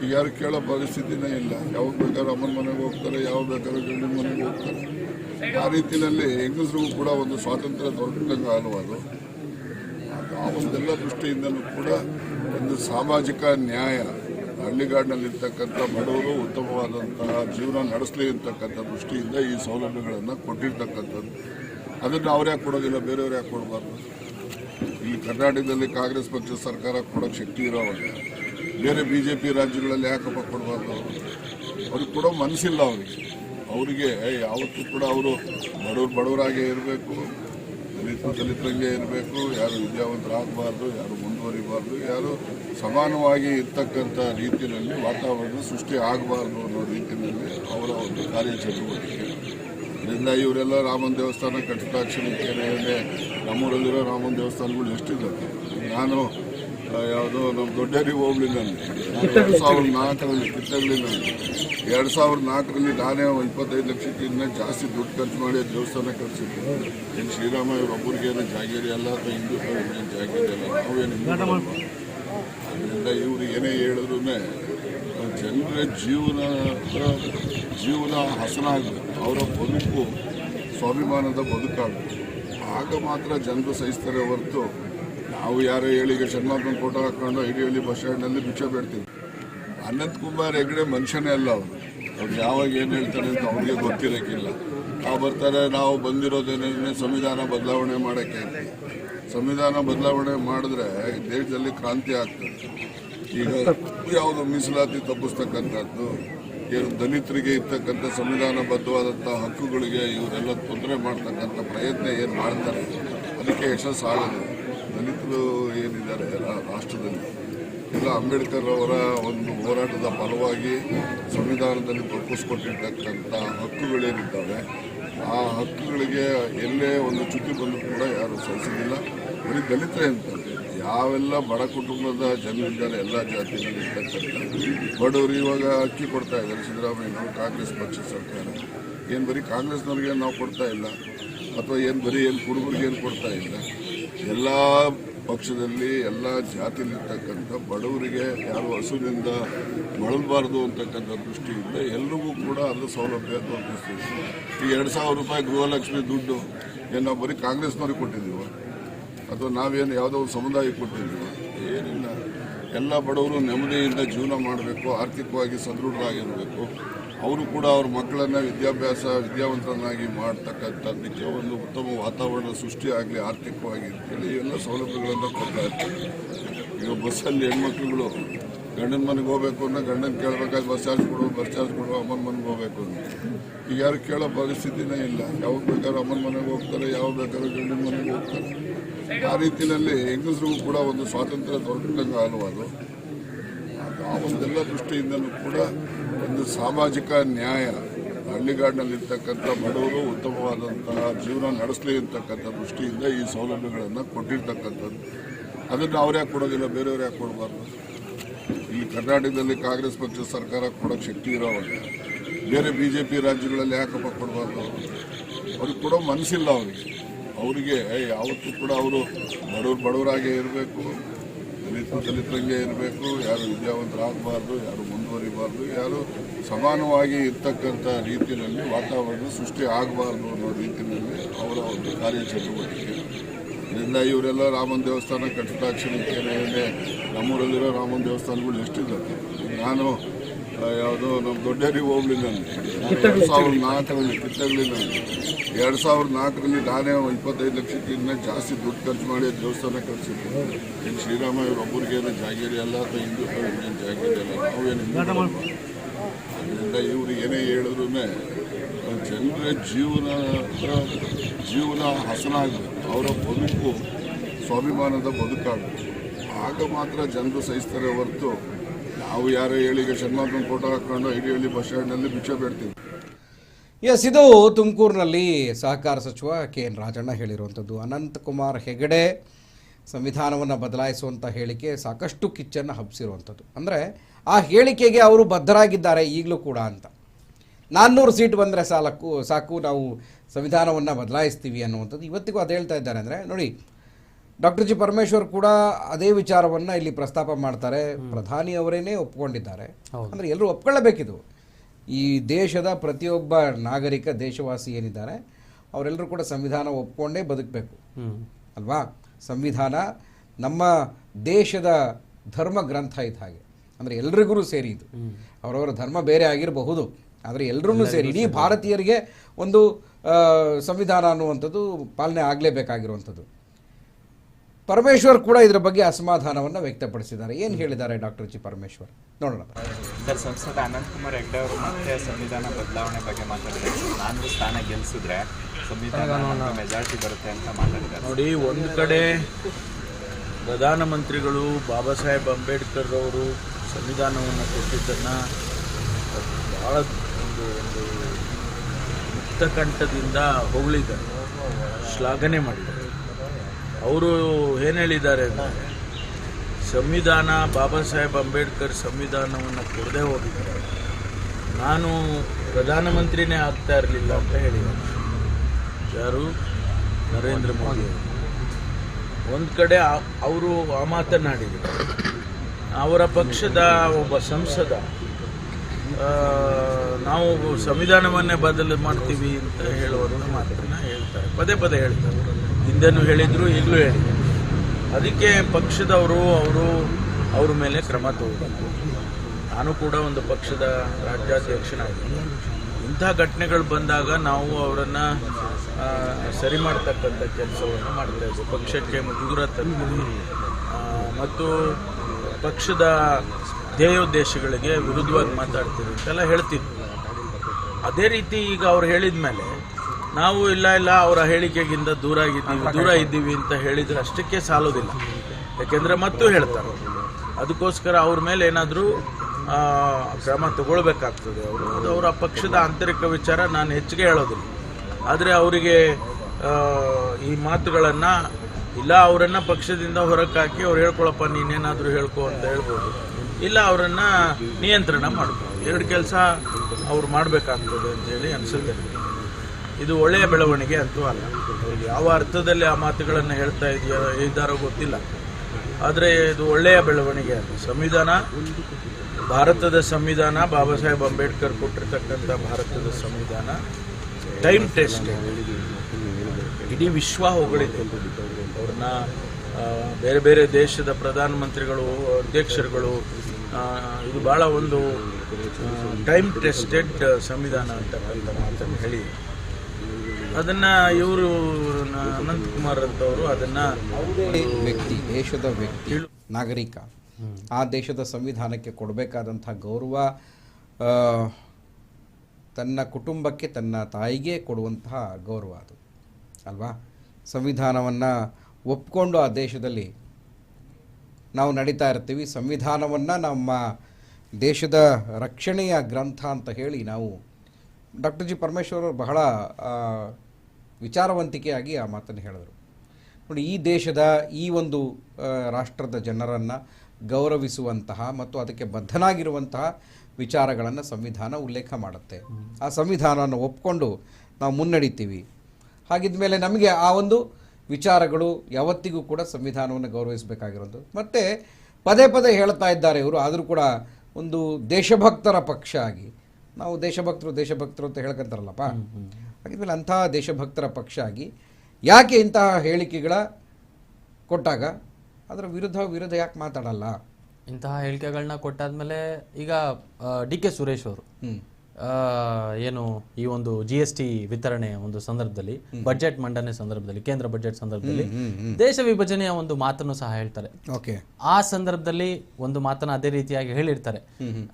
ಈಗ ಯಾರು ಕೇಳೋ ಪರಿಸ್ಥಿತಿನೇ ಇಲ್ಲ. ಯಾವಾಗ ಬೇಕಾದ್ರೂ ಅಮ್ಮನ ಮನೆಗೆ ಹೋಗ್ತಾರೆ, ಯಾವಾಗ ಬೇಕಾದ್ರೂ ಗಂಡನ ಮನೆಗೆ ಹೋಗ್ತಾರೆ. ಆ ರೀತಿಯಲ್ಲಿ ಹೆಂಗಸರಿಗೂ ಕೂಡ ಒಂದು ಸ್ವಾತಂತ್ರ್ಯ ದೊರಕಿದಂಗೆ ಆಗುವುದು ಆ ಒಂದೆಲ್ಲ ದೃಷ್ಟಿಯಿಂದಲೂ ಕೂಡ ಒಂದು ಸಾಮಾಜಿಕ ನ್ಯಾಯ, ಹಳ್ಳಿಗಾಡಿನಲ್ಲಿರ್ತಕ್ಕಂಥ ಬಡವರು ಉತ್ತಮವಾದಂತಹ ಜೀವನ ನಡೆಸಲಿ ಅಂತಕ್ಕಂಥ ದೃಷ್ಟಿಯಿಂದ ಈ ಸೌಲಭ್ಯಗಳನ್ನು ಕೊಟ್ಟಿರ್ತಕ್ಕಂಥದ್ದು. ಅದನ್ನು ಅವ್ರು ಯಾಕೆ ಕೊಡೋದಿಲ್ಲ? ಬೇರೆಯವ್ರು ಯಾಕೆ ಕೊಡಬಾರ್ದು? ಇಲ್ಲಿ ಕರ್ನಾಟಕದಲ್ಲಿ ಕಾಂಗ್ರೆಸ್ ಪಕ್ಷ ಸರ್ಕಾರ ಕೊಡೋಕ್ಕೆ ಶಕ್ತಿ ಇರೋವಾಗ ಬೇರೆ ಬಿ ಜೆ ಪಿ ರಾಜ್ಯಗಳಲ್ಲಿ ಯಾಕಪ್ಪ ಕೊಡಬಾರ್ದು? ಅವ್ರಿಗೆ ಕೊಡೋ ಮನಸ್ಸಿಲ್ಲ ಅವರಿಗೆ. ಅವರಿಗೆ ಯಾವತ್ತೂ ಕೂಡ ಅವರು ಬಡವ್ರು ಬಡವರಾಗೇ ಇರಬೇಕು. ದಲಿತರಂಗೆ ಇರಬೇಕು, ಯಾರು ವಿದ್ಯಾವಂತರಾಗಬಾರ್ದು ಯಾರು ಮುಂದುವರಿಬಾರ್ದು, ಯಾರು ಸಮಾನವಾಗಿ ಇರ್ತಕ್ಕಂಥ ರೀತಿಯಲ್ಲಿ ವಾತಾವರಣ ಸೃಷ್ಟಿ ಆಗಬಾರ್ದು ಅನ್ನೋ ರೀತಿಯಲ್ಲಿ ಅವರ ಒಂದು ಕಾರ್ಯಚಟುವಟಿಕೆ. ಅದರಿಂದ ಇವರೆಲ್ಲ ರಾಮನ ದೇವಸ್ಥಾನ ಕಟ್ಟಿದಾಕ್ಷಣಿಕೆ ನಮ್ಮೂರಲ್ಲಿರೋ ರಾಮನ ದೇವಸ್ಥಾನಗಳು ಎಷ್ಟಿದ್ದಾವೆ ನಾನು ಯಾವುದೋ ನಮ್ಮ ದೊಡ್ಡೇರಿ ಹೋಗ್ಲಿಲ್ಲ ಎರಡು ಸಾವಿರದ ನಾಲ್ಕರಲ್ಲಿ ಕಿತ್ತಗಳಿನಲ್ಲಿ ಎರಡು ಸಾವಿರದ ನಾಲ್ಕರಲ್ಲಿ ನಾನೇ ಇಪ್ಪತ್ತೈದು ಲಕ್ಷಕ್ಕಿಂತ ಜಾಸ್ತಿ ದುಡ್ಡು ಖರ್ಚು ಮಾಡಿ ದೇವಸ್ಥಾನ ಕಟ್ಸಿದ್ದೆ. ಏನು ಶ್ರೀರಾಮ ಇವರೊಬ್ಬರಿಗೆ ಏನೋ ಜಾಗೀರಿ ಅಲ್ಲ ಅಥವಾ ಹಿಂದೂ ಏನು ಜಾಗೀರಿ ಅಲ್ಲ ನಾವೇನು ಅದರಿಂದ ಇವರು ಏನೇ ಹೇಳಿದ್ರು ಜನರ ಜೀವನ ಜೀವನ ಹಸನಾಗಬೇಕು ಅವರ ಬದುಕು ಸ್ವಾಭಿಮಾನದ ಬದುಕಾಗಬೇಕು. ಆಗ ಮಾತ್ರ ಜನರು ಸಹಿಸ್ತಾರೆ ಹೊರತು ನಾವು ಯಾರೋ ಹೇಳಿಗೆ ಶರ್ಮಾತ್ಮನ್ ಫೋಟೋ ಹಾಕೊಂಡು ಹಿಡಿಯಲ್ಲಿ ಬಸ್ ಸ್ಟ್ಯಾಂಡಲ್ಲಿ ಭಿಕ್ಷೆ ಬೇಡ್ತೀವಿ. ಅನಂತ್ ಕುಮಾರ್ ಹೆಗ್ಡೆ ಮನುಷ್ಯನೇ ಅಲ್ಲ ಅವರು. ಅವ್ರು ಯಾವಾಗ ಏನು ಹೇಳ್ತಾರೆ ಅಂತ ಅವ್ರಿಗೆ ಗೊತ್ತಿರೋಕ್ಕಿಲ್ಲ. ಆ ಬರ್ತಾರೆ, ನಾವು ಬಂದಿರೋದೇನೇ ಸಂವಿಧಾನ ಬದಲಾವಣೆ ಮಾಡೋಕ್ಕೆ ಸಂವಿಧಾನ ಬದಲಾವಣೆ ಮಾಡಿದ್ರೆ ದೇಶದಲ್ಲಿ ಕ್ರಾಂತಿ ಆಗ್ತದೆ. ಈಗ ಯಾವುದು ಮೀಸಲಾತಿ ತಪ್ಪಿಸ್ತಕ್ಕಂಥದ್ದು, ಏನು ದಲಿತರಿಗೆ ಇರ್ತಕ್ಕಂಥ ಸಂವಿಧಾನಬದ್ಧವಾದಂಥ ಹಕ್ಕುಗಳಿಗೆ ಇವರೆಲ್ಲ ತೊಂದರೆ ಮಾಡ್ತಕ್ಕಂಥ ಪ್ರಯತ್ನ ಏನು ಮಾಡ್ತಾರೆ, ಅದಕ್ಕೆ ಯಶಸ್ಸಾಗದು ದಲಿತರು ಏನಿದ್ದಾರೆ ಎಲ್ಲ ರಾಷ್ಟ್ರದಲ್ಲಿ, ಎಲ್ಲ ಅಂಬೇಡ್ಕರ್ ಅವರ ಒಂದು ಹೋರಾಟದ ಫಲವಾಗಿ ಸಂವಿಧಾನದಲ್ಲಿ ದೊರಕಿಸ್ಕೊಟ್ಟಿರ್ತಕ್ಕಂಥ ಹಕ್ಕುಗಳೇನಿದ್ದಾವೆ, ಆ ಹಕ್ಕುಗಳಿಗೆ ಎಲ್ಲೇ ಒಂದು ಚುಟ್ಟಿ ಬಂದರೂ ಕೂಡ ಯಾರು ಸಹಿಸೋದಿಲ್ಲ ಬರೀ ದಲಿತರೇ ಅಂತಾರೆ ಯಾವೆಲ್ಲ ಬಡ ಕುಟುಂಬದ ಜನರಿದ್ದಾರೆ ಎಲ್ಲ ಜಾತಿಯಲ್ಲಿ ಇರ್ತಕ್ಕಂಥ ಬಡವರು ಇವಾಗ ಅಕ್ಕಿ ಕೊಡ್ತಾ ಇದ್ದಾರೆ ಸಿದ್ದರಾಮಯ್ಯನವರು ಕಾಂಗ್ರೆಸ್ ಪಕ್ಷ ಸರ್ಕಾರ. ಏನು ಬರೀ ಕಾಂಗ್ರೆಸ್ನವ್ರಿಗೆ ನಾವು ಕೊಡ್ತಾ ಇಲ್ಲ, ಅಥವಾ ಏನು ಬರೀ ಏನು ಕುಡುಗರಿಗೆ ಏನು ಕೊಡ್ತಾ ಇಲ್ಲ. ಎಲ್ಲ ಪಕ್ಷದಲ್ಲಿ, ಎಲ್ಲ ಜಾತಿಯಲ್ಲಿರ್ತಕ್ಕಂಥ ಬಡವರಿಗೆ ಯಾರು ಹಸುವಿನಿಂದ ಬಳಲಬಾರ್ದು ಅಂತಕ್ಕಂಥ ದೃಷ್ಟಿಯಿಂದ ಎಲ್ರಿಗೂ ಕೂಡ ಅದು ಸೌಲಭ್ಯ ತೋರಿಸ್ತೀವಿ ಈ ಎರಡು ಸಾವಿರ ರೂಪಾಯಿ ಗೃಹಲಕ್ಷ್ಮಿ ದುಡ್ಡು ಏನು ನಾವು ಬರೀ ಕಾಂಗ್ರೆಸ್ನವ್ರಿಗೆ ಕೊಟ್ಟಿದ್ದೀವ? ಅಥವಾ ನಾವೇನು ಯಾವುದೋ ಒಂದು ಸಮುದಾಯಕ್ಕೆ ಕೊಟ್ಟಿದ್ದೀವ? ಏನಿಲ್ಲ. ಎಲ್ಲ ಬಡವರು ನೆಮ್ಮದಿಯಿಂದ ಜೀವನ ಮಾಡಬೇಕು, ಆರ್ಥಿಕವಾಗಿ ಸದೃಢರಾಗಿರಬೇಕು. ಅವರು ಕೂಡ ಅವ್ರ ಮಕ್ಕಳನ್ನ ವಿದ್ಯಾಭ್ಯಾಸ, ವಿದ್ಯಾವಂತರನ್ನಾಗಿ ಮಾಡ್ತಕ್ಕಂಥದ್ದಕ್ಕೆ ಒಂದು ಉತ್ತಮ ವಾತಾವರಣ ಸೃಷ್ಟಿಯಾಗಲಿ ಆರ್ಥಿಕವಾಗಿ ಅಂತೇಳಿ ಎಲ್ಲ ಸೌಲಭ್ಯಗಳನ್ನು ಕೊಡ್ತಾ ಇರ್ತೀವಿ ಈಗ ಬಸ್ಸಲ್ಲಿ ಹೆಣ್ಮಕ್ಳುಗಳು, ಗಂಡನ ಮನೆಗೆ ಹೋಗ್ಬೇಕು ಅಂದ್ರೆ ಗಂಡನ ಕೇಳಬೇಕಾದ್ರೆ ಬಸ್ ಚಾರ್ಜ್ ಕೊಡು, ಬಸ್ ಚಾರ್ಜ್ ಕೊಡು, ಅಮ್ಮನ ಮನೆಗೆ ಹೋಗ್ಬೇಕು ಅಂತ. ಈಗ ಯಾರು ಕೇಳೋ ಪರಿಸ್ಥಿತಿನೇ ಇಲ್ಲ. ಯಾವಾಗ ಬೇಕಾದ್ರೂ ಅಮ್ಮನ ಮನೆಗೆ ಹೋಗ್ತಾರೆ, ಯಾವಾಗ ಬೇಕಾದ್ರೂ ಗಂಡನ ಮನೆಗೆ ಹೋಗ್ತಾರೆ. ಆ ರೀತಿಯಲ್ಲಿ ಹೆಂಗಸರಿಗೂ ಕೂಡ ಒಂದು ಸ್ವಾತಂತ್ರ್ಯ ದೊರಕಂಗೆ ಆಗುವುದು ಆ ಒಂದೆಲ್ಲ ದೃಷ್ಟಿಯಿಂದಲೂ ಕೂಡ ಒಂದು ಸಾಮಾಜಿಕ ನ್ಯಾಯ, ಹಳ್ಳಿಗಾಡಿನಲ್ಲಿರ್ತಕ್ಕಂಥ ಬಡವರು ಉತ್ತಮವಾದಂತಹ ಜೀವನ ನಡೆಸಲಿ ಅಂತಕ್ಕಂಥ ದೃಷ್ಟಿಯಿಂದ ಈ ಸೌಲಭ್ಯಗಳನ್ನು ಕೊಟ್ಟಿರ್ತಕ್ಕಂಥದ್ದು. ಅದನ್ನು ಅವ್ರು ಯಾಕೆ ಕೊಡೋದಿಲ್ಲ? ಬೇರೆಯವ್ರು ಯಾಕೆ ಕೊಡಬಾರ್ದು? ಇಲ್ಲಿ ಕರ್ನಾಟಕದಲ್ಲಿ ಕಾಂಗ್ರೆಸ್ ಪಕ್ಷ ಸರ್ಕಾರ ಕೊಡೋಕ್ಕೆ ಶಕ್ತಿ ಇರೋವಾಗ ಬೇರೆ ಬಿ ಜೆ ಪಿ ರಾಜ್ಯಗಳಲ್ಲಿ ಯಾಕಪ್ಪ ಕೊಡಬಾರ್ದು? ಅವ್ರಿಗೆ ಕೊಡೋ ಮನಸ್ಸಿಲ್ಲ ಅವರಿಗೆ. ಅವರಿಗೆ ಯಾವತ್ತೂ ಕೂಡ ಅವರು ಬಡವ್ರು ಬಡವರಾಗೇ ಇರಬೇಕು, ದಲಿತ ದಲಿತರಂಗೆ ಇರಬೇಕು, ಯಾರು ವಿದ್ಯಾವಂತರಾಗಬಾರ್ದು, ಯಾರು ಮುಂದುವರಿಬಾರ್ದು, ಯಾರು ಸಮಾನವಾಗಿ ಇರ್ತಕ್ಕಂಥ ರೀತಿಯಲ್ಲಿ ವಾತಾವರಣ ಸೃಷ್ಟಿ ಆಗಬಾರ್ದು ಅನ್ನೋ ರೀತಿಯಲ್ಲಿ ಅವರ ಒಂದು ಕಾರ್ಯಚಟುವಟಿಕೆ. ಇದರಿಂದ ಇವರೆಲ್ಲ ರಾಮನ ದೇವಸ್ಥಾನ ಕಟ್ಟಿದಾಕ್ಷಣಿಕೆ ನಮ್ಮೂರಲ್ಲಿರೋ ರಾಮನ ದೇವಸ್ಥಾನಗಳು ಎಷ್ಟಿದ್ದಾವೆ? ನಾನು ಯಾವುದೋ ನಮ್ಮ ದೊಡ್ಡೇರಿ ನಾನು ಎರಡು ಸಾವಿರದ ನಾಲ್ಕರಲ್ಲಿ ಕಿತ್ತಗಳಿನಲ್ಲಿ ಎರಡು ಸಾವಿರದ ನಾಲ್ಕರಲ್ಲಿ ನಾನೇ ಇಪ್ಪತ್ತೈದು ಲಕ್ಷಕ್ಕಿಂತ ಜಾಸ್ತಿ ದುಡ್ಡು ಖರ್ಚು ಮಾಡಿ ದೇವಸ್ಥಾನ ಕಟ್ಸಿದ್ದೆ. ಇನ್ನು ಶ್ರೀರಾಮ ಇವರೊಬ್ಬರಿಗೆ ಏನೋ ಜಾಗೀರಿ ಅಲ್ಲ ಅಥವಾ ಹಿಂದೂ ಏನು ಜಾಗೀರಿ ಅಲ್ಲ ನಾವು ಹಿಂದೂಗಳು ಅಲ್ವಾ? ಇವರು ಏನೇ ಹೇಳಿದ್ರು ಜನರ ಜೀವನ ಜೀವನ ಹಸನಾಗಬೇಕು ಅವರ ಬದುಕು ಸ್ವಾಭಿಮಾನದ ಬದುಕಾಗಬೇಕು ಆಗ ಮಾತ್ರ ಜನರು ಸಹಿಸ್ತಾರೆ ಹೊರತು ನಾವು ಯಾರೋ ಹೇಳಿ ಶರ್ಮಾತ್ಮನ್ ಫೋಟೋ ಹಾಕೊಂಡು ಹಿಡಿಯಲ್ಲಿ ಬಸ್ ಸ್ಟ್ಯಾಂಡ್ನಲ್ಲಿ ಭಿಕ್ಷೆ ಬೇಡ್ತೀವಿ ಎಸ್ ಇದು ತುಮಕೂರಿನಲ್ಲಿ ಸಹಕಾರ ಸಚಿವ ಕೆ ಎನ್ ರಾಜಣ್ಣ ಹೇಳಿರುವಂಥದ್ದು. ಅನಂತಕುಮಾರ್ ಹೆಗಡೆ ಸಂವಿಧಾನವನ್ನು ಬದಲಾಯಿಸುವಂಥ ಹೇಳಿಕೆ ಸಾಕಷ್ಟು ಕಿಚ್ಚನ್ನು ಹಬ್ಬಿಸಿರುವಂಥದ್ದು ಅಂದರೆ ಆ ಹೇಳಿಕೆಗೆ ಅವರು ಬದ್ಧರಾಗಿದ್ದಾರೆ ಈಗಲೂ ಕೂಡ ಅಂತ. ನಾನ್ನೂರು ಸೀಟ್ ಬಂದರೆ ಸಾಲಕ್ಕೂ ಸಾಕು ನಾವು ಸಂವಿಧಾನವನ್ನು ಬದಲಾಯಿಸ್ತೀವಿ ಅನ್ನುವಂಥದ್ದು ಇವತ್ತಿಗೂ ಅದು ಹೇಳ್ತಾ ಇದ್ದಾರೆ ಅಂದರೆ ನೋಡಿ ಡಾಕ್ಟರ್ ಜಿ ಪರಮೇಶ್ವರ್ ಕೂಡ ಅದೇ ವಿಚಾರವನ್ನು ಇಲ್ಲಿ ಪ್ರಸ್ತಾಪ ಮಾಡ್ತಾರೆ. ಪ್ರಧಾನಿ ಅವರೇನೇ ಒಪ್ಕೊಂಡಿದ್ದಾರೆ. ಅಂದರೆ ಎಲ್ಲರೂ ಒಪ್ಕೊಳ್ಳಬೇಕಿದು. ಈ ದೇಶದ ಪ್ರತಿಯೊಬ್ಬ ನಾಗರಿಕ ದೇಶವಾಸಿ ಏನಿದ್ದಾರೆ ಅವರೆಲ್ಲರೂ ಕೂಡ ಸಂವಿಧಾನ ಒಪ್ಕೊಂಡೇ ಬದುಕಬೇಕು. ಅಲ್ವಾ? ಸಂವಿಧಾನ ನಮ್ಮ ದೇಶದ ಧರ್ಮ ಗ್ರಂಥ ಇದ್ದ ಹಾಗೆ. ಅಂದರೆ ಎಲ್ರಿಗೂ ಸೇರಿ ಇದು. ಅವರವರ ಧರ್ಮ ಬೇರೆ ಆಗಿರಬಹುದು ಆದರೆ ಎಲ್ಲರೂ ಸೇರಿ ಇಡೀ ಭಾರತೀಯರಿಗೆ ಒಂದು ಸಂವಿಧಾನ ಅನ್ನುವಂಥದ್ದು ಪಾಲನೆ ಆಗಲೇಬೇಕಾಗಿರುವಂಥದ್ದು. ಪರಮೇಶ್ವರ್ ಕೂಡ ಇದರ ಬಗ್ಗೆ ಅಸಮಾಧಾನವನ್ನು ವ್ಯಕ್ತಪಡಿಸಿದ್ದಾರೆ. ಏನು ಹೇಳಿದ್ದಾರೆ ಡಾಕ್ಟರ್ ಜಿ ಪರಮೇಶ್ವರ್? ನೋಡೋಣ. ಸರ್ ಸಂಸದ ಅನಂತಕುಮಾರ್ ಹೆಗ್ಡೆ ಅವರು ಮತ್ತೆ ಸಂವಿಧಾನ ಬದಲಾವಣೆ ಬಗ್ಗೆ ಮಾತಾಡಿದ್ದಾರೆ. ನಾನು ಸ್ಥಾನ ಗೆಲ್ಲಿಸಿದ್ರೆ ಸಂವಿಧಾನ ಮೆಜಾರಿಟಿ ಬರುತ್ತೆ ಅಂತ ಮಾತಾಡಿದ್ದಾರೆ. ನೋಡಿ ಒಂದು ಕಡೆ ಪ್ರಧಾನಮಂತ್ರಿಗಳು ಬಾಬಾ ಸಾಹೇಬ್ ಅಂಬೇಡ್ಕರ್ ಅವರು ಸಂವಿಧಾನವನ್ನು ಕೊಟ್ಟಿದ್ದನ್ನು ಭಾಳ ಒಂದು ಒಂದು ಮುಕ್ತ ಕಂಠದಿಂದ ಹೊಗಳಿದ್ದಾರೆ ಶ್ಲಾಘನೆ ಮಾಡಿದ್ದಾರೆ ಅವರು ಏನು ಹೇಳಿದ್ದಾರೆ ಅಂದರೆ, ಸಂವಿಧಾನ, ಬಾಬಾ ಸಾಹೇಬ್ ಅಂಬೇಡ್ಕರ್ ಸಂವಿಧಾನವನ್ನು ಕೊಡದೆ ಹೋಗಿದ್ದಾರೆ. ನಾನು ಪ್ರಧಾನಮಂತ್ರಿನೇ ಆಗ್ತಾ ಇರಲಿಲ್ಲ ಅಂತ ಹೇಳಿದ್ದಾರೆ ಯಾರು? ನರೇಂದ್ರ ಮೋದಿ ಒಂದು ಕಡೆ ಅವರು ಆ ಮಾತನಾಡಿದರು ಅವರ ಪಕ್ಷದ ಒಬ್ಬ ಸಂಸದ ನಾವು ಸಂವಿಧಾನವನ್ನೇ ಬದಲು ಮಾಡ್ತೀವಿ ಅಂತ ಹೇಳುವಂಥ ಮಾತನ್ನು ಹೇಳ್ತಾರೆ ಪದೇ ಪದೇ ಹೇಳ್ತಾರೆ ಹಿಂದೆನೂ ಹೇಳಿದರು ಈಗಲೂ ಹೇಳಿದರು. ಅದಕ್ಕೆ ಪಕ್ಷದವರು, ಅವರು ಅವ್ರ ಮೇಲೆ ಕ್ರಮ ತಗೋಬೇಕು. ನಾನು ಕೂಡ ಒಂದು ಪಕ್ಷದ ರಾಜ್ಯಾಧ್ಯಕ್ಷನಾಗಿದ್ದೀನಿ ಇಂಥ ಘಟನೆಗಳು ಬಂದಾಗ ನಾವು ಅವರನ್ನು ಸರಿ ಮಾಡ್ತಕ್ಕಂಥ ಕೆಲಸವನ್ನು ಮಾಡ್ತಾ ಇದ್ದೀವಿ ಪಕ್ಷಕ್ಕೆ ಮುಜುಗರ ತಂದು ಮತ್ತು ಪಕ್ಷದ ಧ್ಯೇಯೋದ್ದೇಶಗಳಿಗೆ ವಿರುದ್ಧವಾಗಿ ಮಾತಾಡ್ತೀವಿ ಅಂತೆಲ್ಲ ಹೇಳ್ತಿದ್ವಿ ಅದೇ ರೀತಿ ಈಗ ಅವ್ರು ಹೇಳಿದ ಮೇಲೆ ನಾವು ಇಲ್ಲ ಇಲ್ಲ, ಅವರ ಹೇಳಿಕೆಗಿಂತ ದೂರ ಆಗಿದ್ದೀವಿ, ದೂರ ಇದ್ದೀವಿ ಅಂತ ಹೇಳಿದ್ರೆ ಅಷ್ಟಕ್ಕೆ ಸಾಲೋದಿಲ್ಲ ಯಾಕೆಂದರೆ ಮತ್ತೂ ಹೇಳ್ತಾರೆ, ಅದಕ್ಕೋಸ್ಕರ ಅವ್ರ ಮೇಲೆ ಏನಾದರೂ ಕ್ರಮ ತಗೊಳ್ಬೇಕಾಗ್ತದೆ. ಅವರು ಅದು ಅವರ ಪಕ್ಷದ ಆಂತರಿಕ ವಿಚಾರ, ನಾನು ಹೆಚ್ಚಿಗೆ ಹೇಳೋದಿಲ್ಲ. ಆದರೆ ಅವರಿಗೆ ಈ ಮಾತುಗಳನ್ನು ಇಲ್ಲ, ಅವರನ್ನು ಪಕ್ಷದಿಂದ ಹೊರಕ್ಕೆ ಅವ್ರು ಹೇಳ್ಕೊಳಪ್ಪ, ನೀನೇನಾದರೂ ಹೇಳ್ಕೊ ಅಂತ ಹೇಳ್ಬೋದು. ಇಲ್ಲ, ಅವರನ್ನು ನಿಯಂತ್ರಣ ಮಾಡ್ಬೋದು ಎರಡು ಕೆಲಸ ಅವ್ರು ಮಾಡಬೇಕಾಗ್ತದೆ ಅಂತೇಳಿ ಅನಿಸುತ್ತೆ. ಇದು ಒಳ್ಳೆಯ ಬೆಳವಣಿಗೆ ಅಂತೂ ಅಲ್ಲ. ಯಾವ ಅರ್ಥದಲ್ಲಿ ಆ ಮಾತುಗಳನ್ನು ಹೇಳ್ತಾ ಇದೆಯೋ ಇದ್ದಾರೋ ಗೊತ್ತಿಲ್ಲ. ಆದರೆ ಇದು ಒಳ್ಳೆಯ ಬೆಳವಣಿಗೆ ಅಂತ ಸಂವಿಧಾನ, ಭಾರತದ ಸಂವಿಧಾನ, ಬಾಬಾ ಸಾಹೇಬ್ ಅಂಬೇಡ್ಕರ್ ಕೊಟ್ಟಿರ್ತಕ್ಕಂಥ ಭಾರತದ ಸಂವಿಧಾನ, ಟೈಮ್ ಟೆಸ್ಟ್. ಇಡೀ ವಿಶ್ವ ಹೊಗಳಿದೆ. ಅವ್ರನ್ನ ಬೇರೆ ಬೇರೆ ದೇಶದ ಪ್ರಧಾನಮಂತ್ರಿಗಳು ಅಧ್ಯಕ್ಷರುಗಳು ಇದು ಭಾಳ ಒಂದು ಟೈಮ್ ಟೆಸ್ಟೆಡ್ ಸಂವಿಧಾನ ಅಂತಕ್ಕಂಥ ಮಾತನ್ನು ಹೇಳಿ. ಅದನ್ನು ಇವರು ಅನಂತಕುಮಾರ್ ಅಂತವರು ಅದನ್ನು ವ್ಯಕ್ತಿ ದೇಶದ ವ್ಯಕ್ತಿ ನಾಗರಿಕ ಆ ದೇಶದ ಸಂವಿಧಾನಕ್ಕೆ ಕೊಡಬೇಕಾದಂಥ ಗೌರವ ತನ್ನ ಕುಟುಂಬಕ್ಕೆ ತನ್ನ ತಾಯಿಗೆ ಕೊಡುವಂತಹ ಗೌರವ ಅದು ಅಲ್ವಾ? ಸಂವಿಧಾನವನ್ನು ಒಪ್ಕೊಂಡು ಆ ದೇಶದಲ್ಲಿ ನಾವು ನಡೀತಾ ಇರ್ತೀವಿ. ಸಂವಿಧಾನವನ್ನು ನಮ್ಮ ದೇಶದ ರಕ್ಷಣೆಯ ಗ್ರಂಥ ಅಂತ ಹೇಳಿ ನಾವು ಡಾಕ್ಟರ್ ಜಿ ಪರಮೇಶ್ವರ್ ಅವರು ಬಹಳ ವಿಚಾರವಂತಿಕೆಯಾಗಿ ಆ ಮಾತನ್ನು ಹೇಳಿದರು. ನೋಡಿ, ಈ ದೇಶದ ಈ ಒಂದು ರಾಷ್ಟ್ರದ ಜನರನ್ನು ಗೌರವಿಸುವಂತಹ ಮತ್ತು ಅದಕ್ಕೆ ಬದ್ಧನಾಗಿರುವಂತಹ ವಿಚಾರಗಳನ್ನು ಸಂವಿಧಾನ ಉಲ್ಲೇಖ ಮಾಡುತ್ತೆ. ಆ ಸಂವಿಧಾನವನ್ನು ಒಪ್ಕೊಂಡು ನಾವು ಮುನ್ನಡಿತೀವಿ. ಹಾಗಿದ್ಮೇಲೆ ನಮಗೆ ಆ ಒಂದು ವಿಚಾರಗಳು ಯಾವತ್ತಿಗೂ ಕೂಡ ಸಂವಿಧಾನವನ್ನು ಗೌರವಿಸಬೇಕಾಗಿರೋದು ಮತ್ತು ಪದೇ ಪದೇ ಹೇಳ್ತಾ ಇದ್ದಾರೆ ಇವರು ಆದರೂ ಕೂಡ ಒಂದು ದೇಶಭಕ್ತರ ಪಕ್ಷ ಆಗಿ. ನಾವು ದೇಶಭಕ್ತರು ದೇಶಭಕ್ತರು ಅಂತ ಹೇಳ್ಕೊಂತಾರಲ್ಲಪ್ಪ. ಹಾಗಿದ್ಮೇಲೆ ಅಂತಹ ದೇಶಭಕ್ತರ ಪಕ್ಷ ಆಗಿ ಯಾಕೆ ಇಂತಹ ಹೇಳಿಕೆಗಳ ಕೊಟ್ಟಾಗ? ಅದರ ವಿರುದ್ಧ ವಿರುದ್ಧ ಯಾಕೆ ಮಾತಾಡಲ್ಲ? ಇಂತಹ ಹೇಳಿಕೆಗಳನ್ನ ಕೊಟ್ಟಾದ್ಮೇಲೆ ಈಗ ಡಿ ಕೆ ಸುರೇಶ್ ಅವರು ಏನು ಈ ಒಂದು ಜಿ ಎಸ್ ಟಿ ವಿತರಣೆ ಒಂದು ಸಂದರ್ಭದಲ್ಲಿ ಬಜೆಟ್ ಮಂಡನೆ ಸಂದರ್ಭದಲ್ಲಿ ಕೇಂದ್ರ ಬಜೆಟ್ ಸಂದರ್ಭದಲ್ಲಿ ದೇಶ ವಿಭಜನೆಯ ಒಂದು ಮಾತನ್ನು ಸಹ ಹೇಳ್ತಾರೆ. ಓಕೆ. ಆ ಸಂದರ್ಭದಲ್ಲಿ ಒಂದು ಮಾತನ್ನ ಅದೇ ರೀತಿಯಾಗಿ ಹೇಳಿರ್ತಾರೆ.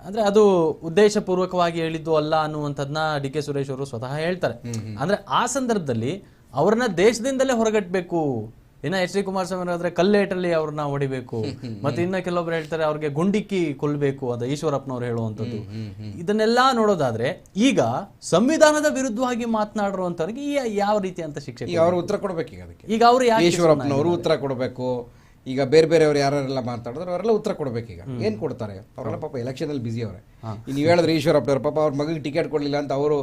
ಅಂದ್ರೆ ಅದು ಉದ್ದೇಶಪೂರ್ವಕವಾಗಿ ಹೇಳಿದ್ದು ಅಲ್ಲ ಅನ್ನುವಂಥದ್ನ ಡಿ ಕೆ ಸುರೇಶ್ ಅವರು ಸ್ವತಃ ಹೇಳ್ತಾರೆ. ಅಂದ್ರೆ ಆ ಸಂದರ್ಭದಲ್ಲಿ ಅವ್ರನ್ನ ದೇಶದಿಂದಲೇ ಹೊರಗಟ್ಬೇಕು ಇನ್ನ ಎಚ್ ಡಿ ಕುಮಾರಸ್ವಾಮಿ ಆದ್ರೆ ಕಲ್ಲೇಟಲ್ಲಿ ಅವ್ರನ್ನ ಹೊಡಿಬೇಕು. ಮತ್ತೆ ಇನ್ನ ಕೆಲವೊಬ್ರು ಹೇಳ್ತಾರೆ ಅವ್ರಿಗೆ ಗುಂಡಿಕ್ಕಿ ಕೊಲ್ಬೇಕು ಅದ ಈಶ್ವರಪ್ಪನವ್ರು ಹೇಳುವಂತದ್ದು ಇದನ್ನೆಲ್ಲ ನೋಡೋದಾದ್ರೆ ಈಗ ಸಂವಿಧಾನದ ವಿರುದ್ಧವಾಗಿ ಮಾತನಾಡಿರುವಂತವ್ರಿಗೆ ಈ ಯಾವ ರೀತಿ ಅಂತ ಶಿಕ್ಷೆ ಈಗ ಉತ್ತರ ಕೊಡ್ಬೇಕು ಈಗ ಅದಕ್ಕೆ. ಈಗ ಅವರು ಈಶ್ವರಪ್ಪನವರು ಉತ್ತರ ಕೊಡಬೇಕು. ಈಗ ಬೇರೆ ಬೇರೆಯವರು ಯಾರೆಲ್ಲ ಮಾತಾಡಿದ್ರು ಅವರೆಲ್ಲ ಉತ್ತರ ಕೊಡ್ಬೇಕೀಗ ಏನು ಕೊಡ್ತಾರೆ? ಅವರೆಲ್ಲ ಪಾಪ ಎಲೆಕ್ಷನಲ್ಲಿ ಬಿಸಿ ಅವರೇ. ನೀವು ಹೇಳಿದ್ರೆ ಈಶ್ವರಪ್ಪನವ್ರು ಪಾಪ ಅವ್ರ ಮಗಿಗೆ ಟಿಕೆಟ್ ಕೊಡಲಿಲ್ಲ ಅಂತ ಅವರು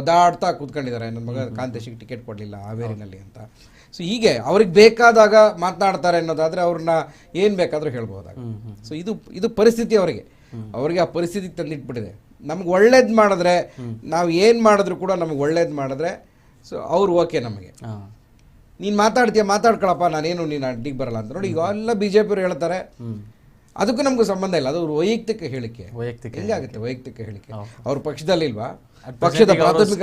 ಒದಾಡ್ತಾ ಕೂತ್ಕೊಂಡಿದ್ದಾರೆ. ನನ್ನ ಮಗ ಕಾಂತೇಶಿಗೆ ಟಿಕೆಟ್ ಕೊಡಲಿಲ್ಲ ಹಾವೇರಿನಲ್ಲಿ ಅಂತ. ಸೊ ಹೀಗೆ ಅವ್ರಿಗೆ ಬೇಕಾದಾಗ ಮಾತನಾಡ್ತಾರೆ ಅನ್ನೋದಾದ್ರೆ ಅವ್ರನ್ನ ಏನು ಬೇಕಾದರೂ ಹೇಳ್ಬೋದಾಗ ಸೊ ಇದು ಇದು ಪರಿಸ್ಥಿತಿ ಅವರಿಗೆ. ಅವರಿಗೆ ಆ ಪರಿಸ್ಥಿತಿ ತಂದಿಟ್ಬಿಟ್ಟಿದೆ. ನಮ್ಗೆ ಒಳ್ಳೇದು ಮಾಡಿದ್ರೆ ನಾವು ಏನು ಮಾಡಿದ್ರು ಕೂಡ ನಮ್ಗೆ ಒಳ್ಳೇದು ಮಾಡಿದ್ರೆ ಸೊ ಅವ್ರು ಓಕೆ ನಮಗೆ. ನೀನು ಮಾತಾಡ್ತೀಯ ಮಾತಾಡ್ಕೊಳಪ್ಪ ನಾನೇನು ನೀನು ಅಡ್ಡಿಗೆ ಬರಲ್ಲ ಅಂತ. ನೋಡಿ ಈಗ ಎಲ್ಲ ಬಿ ಜೆ ಪಿಯವ್ರು ಹೇಳ್ತಾರೆ ಅದಕ್ಕೂ ನಮಗೂ ಸಂಬಂಧ ಇಲ್ಲ. ಅದು ಅವ್ರ ವೈಯಕ್ತಿಕ ಹೇಳಿಕೆ. ವೈಯಕ್ತಿಕ ಹೆಂಗಾಗುತ್ತೆ ವೈಯಕ್ತಿಕ ಹೇಳಿಕೆ? ಅವ್ರ ಪಕ್ಷದಲ್ಲಿಲ್ವಾ ಇಲ್ವಾ? ಪಕ್ಷದ ಪ್ರಾಥಮಿಕ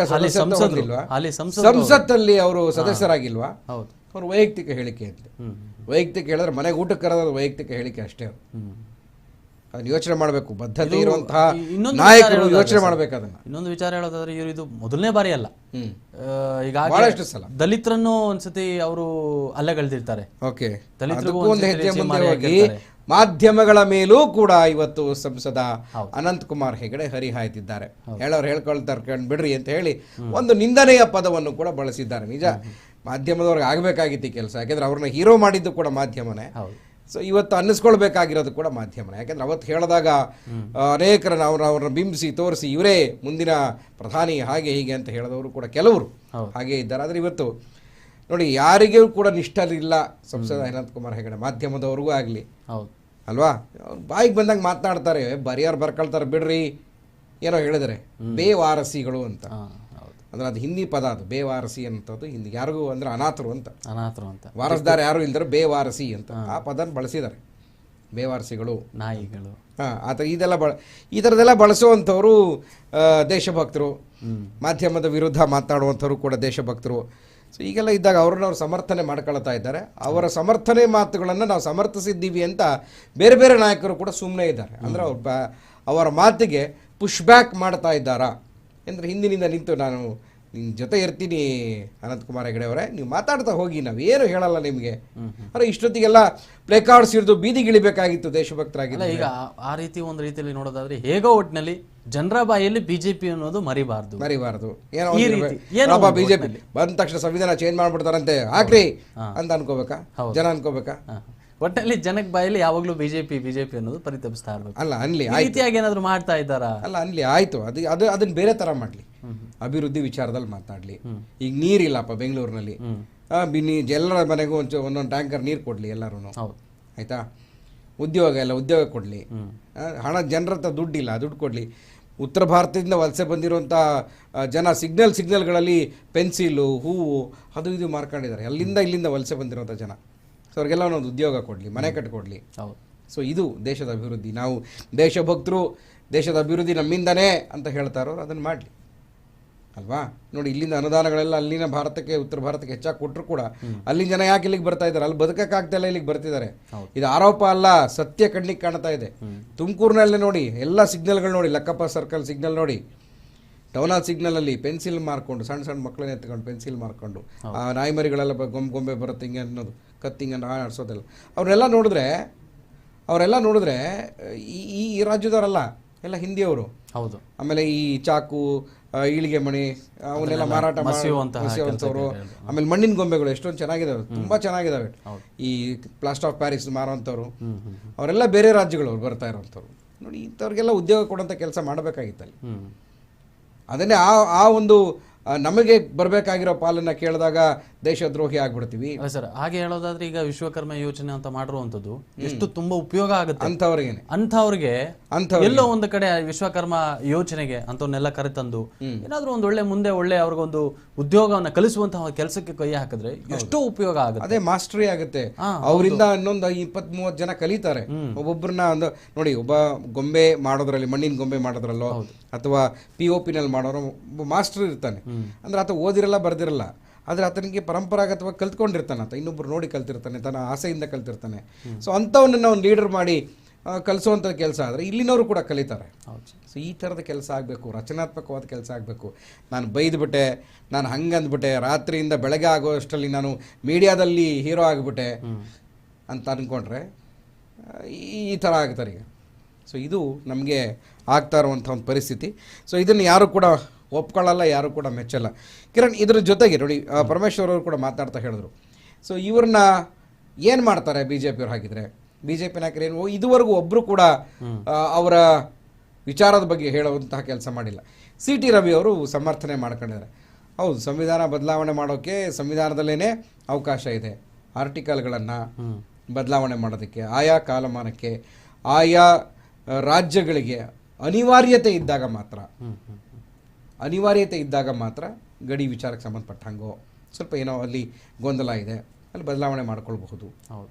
ಸಂಸತ್ತಲ್ಲಿ ಅವರು ಸದಸ್ಯರಾಗಿಲ್ವಾ? ಹೌದು. ಅವ್ರ ವೈಯಕ್ತಿಕ ಹೇಳಿಕೆ ಅಂತ. ವೈಯಕ್ತಿಕ ಹೇಳಿದ್ರೆ ಮನೆಗೆ ಊಟಕ್ಕೆ ಕರೆದ ವೈಯಕ್ತಿಕ ಹೇಳಿಕೆ ಅಷ್ಟೇ ಅದನ್ನ ಯೋಚನೆ ಮಾಡಬೇಕು. ಬದ್ಧತೆ ಇರುವಂತಹ ನಾಯಕರು ಯೋಚನೆ ಮಾಡ್ಬೇಕು ಅದನ್ನ. ಇನ್ನೊಂದು ವಿಚಾರ ಹೇಳೋದಾದ್ರೆ ಇವರು ಇದು ಮೊದಲನೇ ಬಾರಿ ಅಲ್ಲ. ಈಗ ಬಹಳಷ್ಟು ಸಲ. ದಲಿತರನ್ನು ಒಂದ್ಸತಿ ಅವರು ಅಲ್ಲಗಳೆದಿರ್ತಾರೆ ಓಕೆ. ದಲಿತರಿಗೂ ಒಂದು ಹೆಜ್ಜೆ ಮುಂದೆ ಹೋಗಿ. ಮಾಧ್ಯಮಗಳ ಮೇಲೂ ಕೂಡ ಇವತ್ತು ಸಂಸದ. ಅನಂತ್ ಕುಮಾರ್ ಹೆಗಡೆ ಹರಿಹಾಯ್ತಿದ್ದಾರೆ. ಹೇಳೋರು ಹೇಳ್ಕೊಳ್ತಾರೆ ಕಂಡು ಬಿಡ್ರಿ ಅಂತ ಹೇಳಿ ಒಂದು ನಿಂದನೆಯ ಪದವನ್ನು ಕೂಡ ಬಳಸಿದ್ದಾರೆ. ನಿಜ. ಮಾಧ್ಯಮದವ್ರಿಗೆ ಆಗಬೇಕಾಗಿತ್ತು ಕೆಲಸ. ಯಾಕೆಂದ್ರೆ ಅವ್ರನ್ನ ಹೀರೋ ಮಾಡಿದ್ದು ಕೂಡ ಮಾಧ್ಯಮನೇ. ಸೊ ಇವತ್ತು ಅನ್ನಿಸ್ಕೊಳ್ಬೇಕಾಗಿರೋದು ಕೂಡ ಮಾಧ್ಯಮನೇ. ಯಾಕಂದ್ರೆ ಅವತ್ತು ಹೇಳಿದಾಗ ಅನೇಕರನ್ನು ಅವ್ರ ಅವ್ರನ್ನ ಬಿಂಬಿಸಿ ತೋರಿಸಿ ಇವರೇ ಮುಂದಿನ ಪ್ರಧಾನಿ ಹಾಗೆ ಹೀಗೆ ಅಂತ ಹೇಳಿದವರು ಕೂಡ ಕೆಲವರು ಹಾಗೆ ಇದ್ದಾರೆ. ಆದರೆ ಇವತ್ತು ನೋಡಿ ಯಾರಿಗೂ ಕೂಡ ನಿಷ್ಠರಿಲ್ಲ ಸಂಸದ ಅನಂತ್ ಕುಮಾರ್ ಹೆಗಡೆ. ಮಾಧ್ಯಮದವ್ರಿಗೂ ಆಗಲಿ. ಹೌದು. ಅಲ್ವಾ? ಅವ್ರು ಬಾಯಿಗೆ ಬಂದಂಗೆ ಮಾತನಾಡ್ತಾರೆ ಬರಿಯಾರು ಬರ್ಕೊಳ್ತಾರೆ ಬಿಡ್ರಿ. ಏನೋ ಹೇಳಿದರೆ ಬೇವಾರಸಿಗಳು ಅಂತ. ಹೌದು. ಅಂದ್ರೆ ಅದು ಹಿಂದಿ ಪದ ಅದು ಬೇವಾರಸಿ ಅಂತದ್ದು ಹಿಂದಿ ಯಾರಿಗೂ ಅಂದ್ರೆ ಅನಾಥರು ಅಂತ. ಅನಾಥರು ಅಂತ. ವಾರಸ್ದಾರ ಯಾರು ಇಲ್ದರೆ ಬೇವಾರಸಿ ಅಂತ. ಆ ಪದನ ಬಳಸಿದ್ದಾರೆ. ಬೇವಾರಸಿಗಳು. ನಾಯಿಗಳು. ಹಾ ಆತ ಇದೆಲ್ಲ ಬಳ ಈ ಥರದ್ದೆಲ್ಲ ಬಳಸುವಂಥವ್ರು ದೇಶಭಕ್ತರು. ಮಾಧ್ಯಮದ ವಿರುದ್ಧ ಮಾತನಾಡುವಂಥವ್ರು ಕೂಡ ದೇಶಭಕ್ತರು. ಸೊ ಈಗೆಲ್ಲ ಇದ್ದಾಗ ಅವ್ರನ್ನ ಅವ್ರು ಸಮರ್ಥನೆ ಮಾಡ್ಕೊಳ್ತಾ ಇದ್ದಾರೆ. ಅವರ ಸಮರ್ಥನೆ ಮಾತುಗಳನ್ನು ನಾವು ಸಮರ್ಥಿಸಿದ್ದೀವಿ ಅಂತ ಬೇರೆ ಬೇರೆ ನಾಯಕರು ಕೂಡ ಸುಮ್ಮನೆ ಇದ್ದಾರೆ. ಅಂದರೆ ಅವ್ರ ಅವರ ಮಾತಿಗೆ ಪುಷ್ ಬ್ಯಾಕ್ ಮಾಡ್ತಾ ಇದ್ದಾರಾ? ಅಂದರೆ ಹಿಂದಿನಿಂದ ನಿಂತು ನಾನು ನಿಮ್ಮ ಜೊತೆ ಇರ್ತೀನಿ ಅನಂತಕುಮಾರ್ ಹೆಗಡೆ ಅವರೇ ನೀವು ಮಾತಾಡ್ತಾ ಹೋಗಿ ನಾವೇನು ಹೇಳಲ್ಲ ನಿಮಗೆ. ಅಂದರೆ ಇಷ್ಟೊತ್ತಿಗೆಲ್ಲ ಪ್ಲೇ ಕಾರ್ಡ್ಸ್ ಹಿಡಿದು ಬೀದಿಗಿಳಿಬೇಕಾಗಿತ್ತು ದೇಶಭಕ್ತರಾಗಿಲ್ಲ ಈಗ ಆ- ರೀತಿ ಒಂದು ರೀತಿಯಲ್ಲಿ ನೋಡೋದಾದ್ರೆ ಹೇಗೋ ಒಟ್ಟಿನಲ್ಲಿ ಜನರ ಬಾಯಲ್ಲಿ ಬಿಜೆಪಿ ಅನ್ನೋದು ಮರಿಬಾರ್ದು. ಮರಿಬಾರ್ದು. ಏನೋ ಬಿಜೆಪಿ. ಬಂದ ತಕ್ಷಣ ಸಂವಿಧಾನ ಚೇಂಜ್ ಮಾಡ್ಬಿಡ್ತಾರಂತೆ. ಹಾಕ್ರಿ ಅಂತ ಅನ್ಕೋಬೇಕಾ? ಜನ ಅನ್ಕೋಬೇಕಾ? ಒಟ್ಟಲ್ಲಿ ಒಟ್ಟಿನಲ್ಲಿ ಜನಕ್ಕೆ ಬಾಯಲ್ಲಿ ಯಾವಾಗಲೂ ಬಿಜೆಪಿ ಬಿಜೆಪಿ ಅನ್ನೋದು ಪರಿತಪಿಸ್ತಾ ಇರ್ಬೇಕು. ಅಲ್ಲ ಅನ್ಲಿ ರೀತಿಯಾಗಿ ಏನಾದ್ರು ಮಾಡ್ತಾ ಇದ್ದಾರಾ? ಅಲ್ಲ ಅನ್ಲಿ ಆಯ್ತು. ಅದು ಅದು ಅದನ್ನ ಬೇರೆ ತರ ಮಾಡ್ಲಿ. ಅಭಿವೃದ್ಧಿ ವಿಚಾರದಲ್ಲಿ ಮಾತಾಡ್ಲಿ ಈಗ ನೀರಿಲ್ಲಪ್ಪ ಬೆಂಗಳೂರಿನಲ್ಲಿ. ಬಿನಿ ಎಲ್ಲರ ಮನೆಗೂ ಒಂದು ಒಂದೊಂದು ಟ್ಯಾಂಕರ್ ನೀರು ಕೊಡ್ಲಿ ಎಲ್ಲರೂ ಆಯ್ತಾ? ಉದ್ಯೋಗ ಎಲ್ಲ ಉದ್ಯೋಗ ಕೊಡಲಿ. ಹಣ ಜನರ ಹತ್ರ ದುಡ್ಡಿಲ್ಲ ದುಡ್ಡು ಕೊಡಲಿ. ಉತ್ತರ ಭಾರತದಿಂದ ವಲಸೆ ಬಂದಿರುವಂಥ ಜನ ಸಿಗ್ನಲ್ ಸಿಗ್ನಲ್ಗಳಲ್ಲಿ ಪೆನ್ಸಿಲು ಹೂವು ಅದು ಇದು ಮಾರ್ಕೊಂಡಿದ್ದಾರೆ. ಅಲ್ಲಿಂದ ಇಲ್ಲಿಂದ ವಲಸೆ ಬಂದಿರುವಂಥ ಜನ. ಸೊ ಅವ್ರಿಗೆಲ್ಲ ಒಂದೊಂದು ಉದ್ಯೋಗ ಕೊಡಲಿ ಮನೆ ಕಟ್ಕೊಡ್ಲಿ. ಸೊ ಇದು ದೇಶದ ಅಭಿವೃದ್ಧಿ. ನಾವು ದೇಶಭಕ್ತರು ದೇಶದ ಅಭಿವೃದ್ಧಿ ನಮ್ಮಿಂದನೇ ಅಂತ ಹೇಳ್ತಾರೋ ಇರೋರು ಅದನ್ನು ಮಾಡಲಿ. ಅಲ್ವಾ? ನೋಡಿ ಇಲ್ಲಿಂದ ಅನುದಾನಗಳೆಲ್ಲ ಅಲ್ಲಿನ ಭಾರತಕ್ಕೆ ಉತ್ತರ ಭಾರತಕ್ಕೆ ಹೆಚ್ಚಾಗಿ ಕೊಟ್ಟರು ಕೂಡ ಅಲ್ಲಿನ ಜನ ಯಾಕೆ ಇಲ್ಲಿಗೆ ಬರ್ತಾ ಇದ್ದಾರೆ? ಅಲ್ಲಿ ಬದುಕಕ್ಕಾಗ್ತಾ ಇಲ್ಲ ಇಲ್ಲಿಗೆ ಬರ್ತಿದ್ದಾರೆ. ಇದು ಆರೋಪ ಅಲ್ಲ ಸತ್ಯ ಕಣ್ಣಿಗೆ ಕಾಣ್ತಾ ಇದೆ. ತುಮಕೂರಿನಲ್ಲೇ ನೋಡಿ ಎಲ್ಲ ಸಿಗ್ನಲ್ಗಳು ನೋಡಿ ಲಕ್ಕಪ್ಪ ಸರ್ಕಲ್ ಸಿಗ್ನಲ್ ನೋಡಿ. ಟೌನ್ ಸಿಗ್ನಲ್ ಅಲ್ಲಿ ಪೆನ್ಸಿಲ್ ಮಾರ್ಕೊಂಡು ಸಣ್ಣ ಸಣ್ಣ ಮಕ್ಕಳನ್ನ ಎತ್ಕೊಂಡು ಪೆನ್ಸಿಲ್ ಮಾರ್ಕೊಂಡು ಆ ನಾಯಿಮರಿಗಳೆಲ್ಲ ಗೊಂಬೆ ಗೊಂಬೆ ಬರುತ್ತೆ ಹಿಂಗೆ ಅನ್ನೋದು ಕತ್ತಿ ಹಿಂಗೆ ಆಡಿಸೋದೆಲ್ಲ ಅವರೆಲ್ಲ ನೋಡಿದ್ರೆ ಅವರೆಲ್ಲ ನೋಡಿದ್ರೆ ಈ ಈ ರಾಜ್ಯದವರಲ್ಲ ಎಲ್ಲ ಹಿಂದಿಯವರು. ಹೌದು. ಆಮೇಲೆ ಈ ಚಾಕು ಈಳಿಗೆ ಮಣಿ ಅವನ್ನೆಲ್ಲ ಮಾರಾಟ ಮಾಡಿಸುವಂಥವ್ರು ಆಮೇಲೆ ಮಣ್ಣಿನ ಗೊಂಬೆಗಳು ಎಷ್ಟೊಂದು ಚೆನ್ನಾಗಿದಾವೆ ತುಂಬಾ ಚೆನ್ನಾಗಿದಾವೆ. ಈ ಪ್ಲಾಸ್ಟ್ ಆಫ್ ಪ್ಯಾರಿಸ್ ಮಾರೋಂಥವ್ರು ಅವರೆಲ್ಲ ಬೇರೆ ರಾಜ್ಯಗಳವ್ರು ಬರ್ತಾ ಇರೋಂಥವ್ರು. ನೋಡಿ ಇಂಥವ್ರಿಗೆಲ್ಲ ಉದ್ಯೋಗ ಕೊಡೋಂಥ ಕೆಲಸ ಮಾಡಬೇಕಾಗಿತ್ತಲ್ಲಿ ಅದನ್ನೇ ಆ ಆ ಒಂದು ನಮಗೆ ಬರಬೇಕಾಗಿರೋ ಪಾಲನ್ನ ಕೇಳಿದಾಗ ದೇಶದ್ರೋಹಿ ಆಗ್ಬಿಡ್ತೀವಿ. ಅಲ್ಲ ಸರ್ ಹಾಗೆ ಹೇಳೋದಾದ್ರೆ ಈಗ ವಿಶ್ವಕರ್ಮ ಯೋಜನೆ ಅಂತ ಮಾಡಿರುವಂತದ್ದು ಎಷ್ಟು ತುಂಬಾ ಉಪಯೋಗ ಆಗುತ್ತೆ? ಅಂತವ್ರಿಗೆ ಅಂಥವ್ರಿಗೆ ಅಂಥವ್ರಿಗೆ. ಎಲ್ಲೋ ಒಂದು ಕಡೆ ವಿಶ್ವಕರ್ಮ ಯೋಜನೆಗೆ ಅಂತವನ್ನೆಲ್ಲ ಕರೆತಂದು ಏನಾದ್ರೂ ಒಂದು ಒಳ್ಳೆ ಮುಂದೆ ಒಳ್ಳೆ ಅವ್ರಿಗೊಂದು ಉದ್ಯೋಗವನ್ನ ಕಲಿಸುವಂತಹ ಕೆಲಸಕ್ಕೆ ಕೈ ಹಾಕಿದ್ರೆ ಎಷ್ಟೋ ಉಪಯೋಗ ಆಗುತ್ತೆ. ಅದೇ ಮಾಸ್ಟ್ರಿ ಆಗುತ್ತೆ. ಅವರಿಂದ ಇನ್ನೊಂದು ಇಪ್ಪತ್ತ್ ಮೂವತ್ತು ಜನ ಕಲಿತಾರೆ. ಒಬ್ಬೊಬ್ಬರನ್ನ ಒಂದು ನೋಡಿ ಒಬ್ಬ ಗೊಂಬೆ ಮಾಡೋದ್ರಲ್ಲಿ ಮಣ್ಣಿನ ಗೊಂಬೆ ಮಾಡೋದ್ರಲ್ಲೋ ಅಥವಾ ಪಿ ಒ ಪಿನಲ್ಲಿ ಮಾಡೋರು ಒಬ್ಬ ಮಾಸ್ಟರ್ ಇರ್ತಾನೆ. ಅಂದ್ರೆ ಆತ ಓದಿರಲ್ಲ ಬರ್ದಿರಲ್ಲ. ಆದರೆ ಆತನಿಗೆ ಪರಂಪರಾಗತವಾಗಿ ಕಲ್ತ್ಕೊಂಡಿರ್ತಾನೆ ಆತ. ಇನ್ನೊಬ್ರು ನೋಡಿ ಕಲ್ತಿರ್ತಾನೆ ತನ್ನ ಆಸೆಯಿಂದ ಕಲ್ತಿರ್ತಾನೆ. ಸೊ ಅಂಥವನ್ನ ಒಂದು ಲೀಡರ್ ಮಾಡಿ ಕಲಿಸುವಂಥ ಕೆಲಸ ಆದರೆ ಇಲ್ಲಿನವರು ಕೂಡ ಕಲಿತಾರೆ. ಸೊ ಈ ಥರದ ಕೆಲಸ ಆಗಬೇಕು ರಚನಾತ್ಮಕವಾದ ಕೆಲಸ ಆಗಬೇಕು. ನಾನು ಬೈದ್ಬಿಟ್ಟೆ ನಾನು ಹಂಗೆ ಅಂದ್ಬಿಟ್ಟೆ ರಾತ್ರಿಯಿಂದ ಬೆಳಗ್ಗೆ ಆಗೋಷ್ಟರಲ್ಲಿ ನಾನು ಮೀಡಿಯಾದಲ್ಲಿ ಹೀರೋ ಆಗಿಬಿಟ್ಟೆ ಅಂತ ಅಂದ್ಕೊಂಡ್ರೆ ಈ ಈ ಥರ ಆಗ್ತಾರೆ ಈಗ. ಸೊ ಇದು ನಮಗೆ ಆಗ್ತಾ ಇರುವಂಥ ಒಂದು ಪರಿಸ್ಥಿತಿ. ಸೊ ಇದನ್ನು ಯಾರು ಕೂಡ ಒಪ್ಕೊಳ್ಳಲ್ಲ ಯಾರು ಕೂಡ ಮೆಚ್ಚಲ್ಲ. ಕಿರಣ್ ಇದ್ರ ಜೊತೆಗೆ ನೋಡಿ ಪರಮೇಶ್ವರ್ ಅವರು ಕೂಡ ಮಾತಾಡ್ತಾ ಹೇಳಿದ್ರು. ಸೊ ಇವ್ರನ್ನ ಏನು ಮಾಡ್ತಾರೆ ಬಿ ಜೆ ಪಿಯವ್ರು ಹಾಕಿದ್ರೆ ಬಿ ಜೆ ಪಿ ನಾಯಕರು ಏನು ಇದುವರೆಗೂ ಒಬ್ರು ಕೂಡ ಅವರ ವಿಚಾರದ ಬಗ್ಗೆ ಹೇಳುವಂತಹ ಕೆಲಸ ಮಾಡಿಲ್ಲ. ಸಿ ಟಿ ರವಿ ಅವರು ಸಮರ್ಥನೆ ಮಾಡ್ಕೊಂಡಿದ್ದಾರೆ. ಹೌದು ಸಂವಿಧಾನ ಬದಲಾವಣೆ ಮಾಡೋಕೆ ಸಂವಿಧಾನದಲ್ಲೇನೆ ಅವಕಾಶ ಇದೆ. ಆರ್ಟಿಕಲ್ಗಳನ್ನು ಬದಲಾವಣೆ ಮಾಡೋದಕ್ಕೆ ಆಯಾ ಕಾಲಮಾನಕ್ಕೆ ಆಯಾ ರಾಜ್ಯಗಳಿಗೆ ಅನಿವಾರ್ಯತೆ ಇದ್ದಾಗ ಮಾತ್ರ ಅನಿವಾರ್ಯತೆ ಇದ್ದಾಗ ಮಾತ್ರ ಗಡಿ ವಿಚಾರಕ್ಕೆ ಸಂಬಂಧಪಟ್ಟಂಗೋ ಸ್ವಲ್ಪ ಏನೋ ಅಲ್ಲಿ ಗೊಂದಲ ಇದೆ ಅಲ್ಲಿ ಬದಲಾವಣೆ ಮಾಡ್ಕೊಳ್ಬಹುದು. ಹೌದು.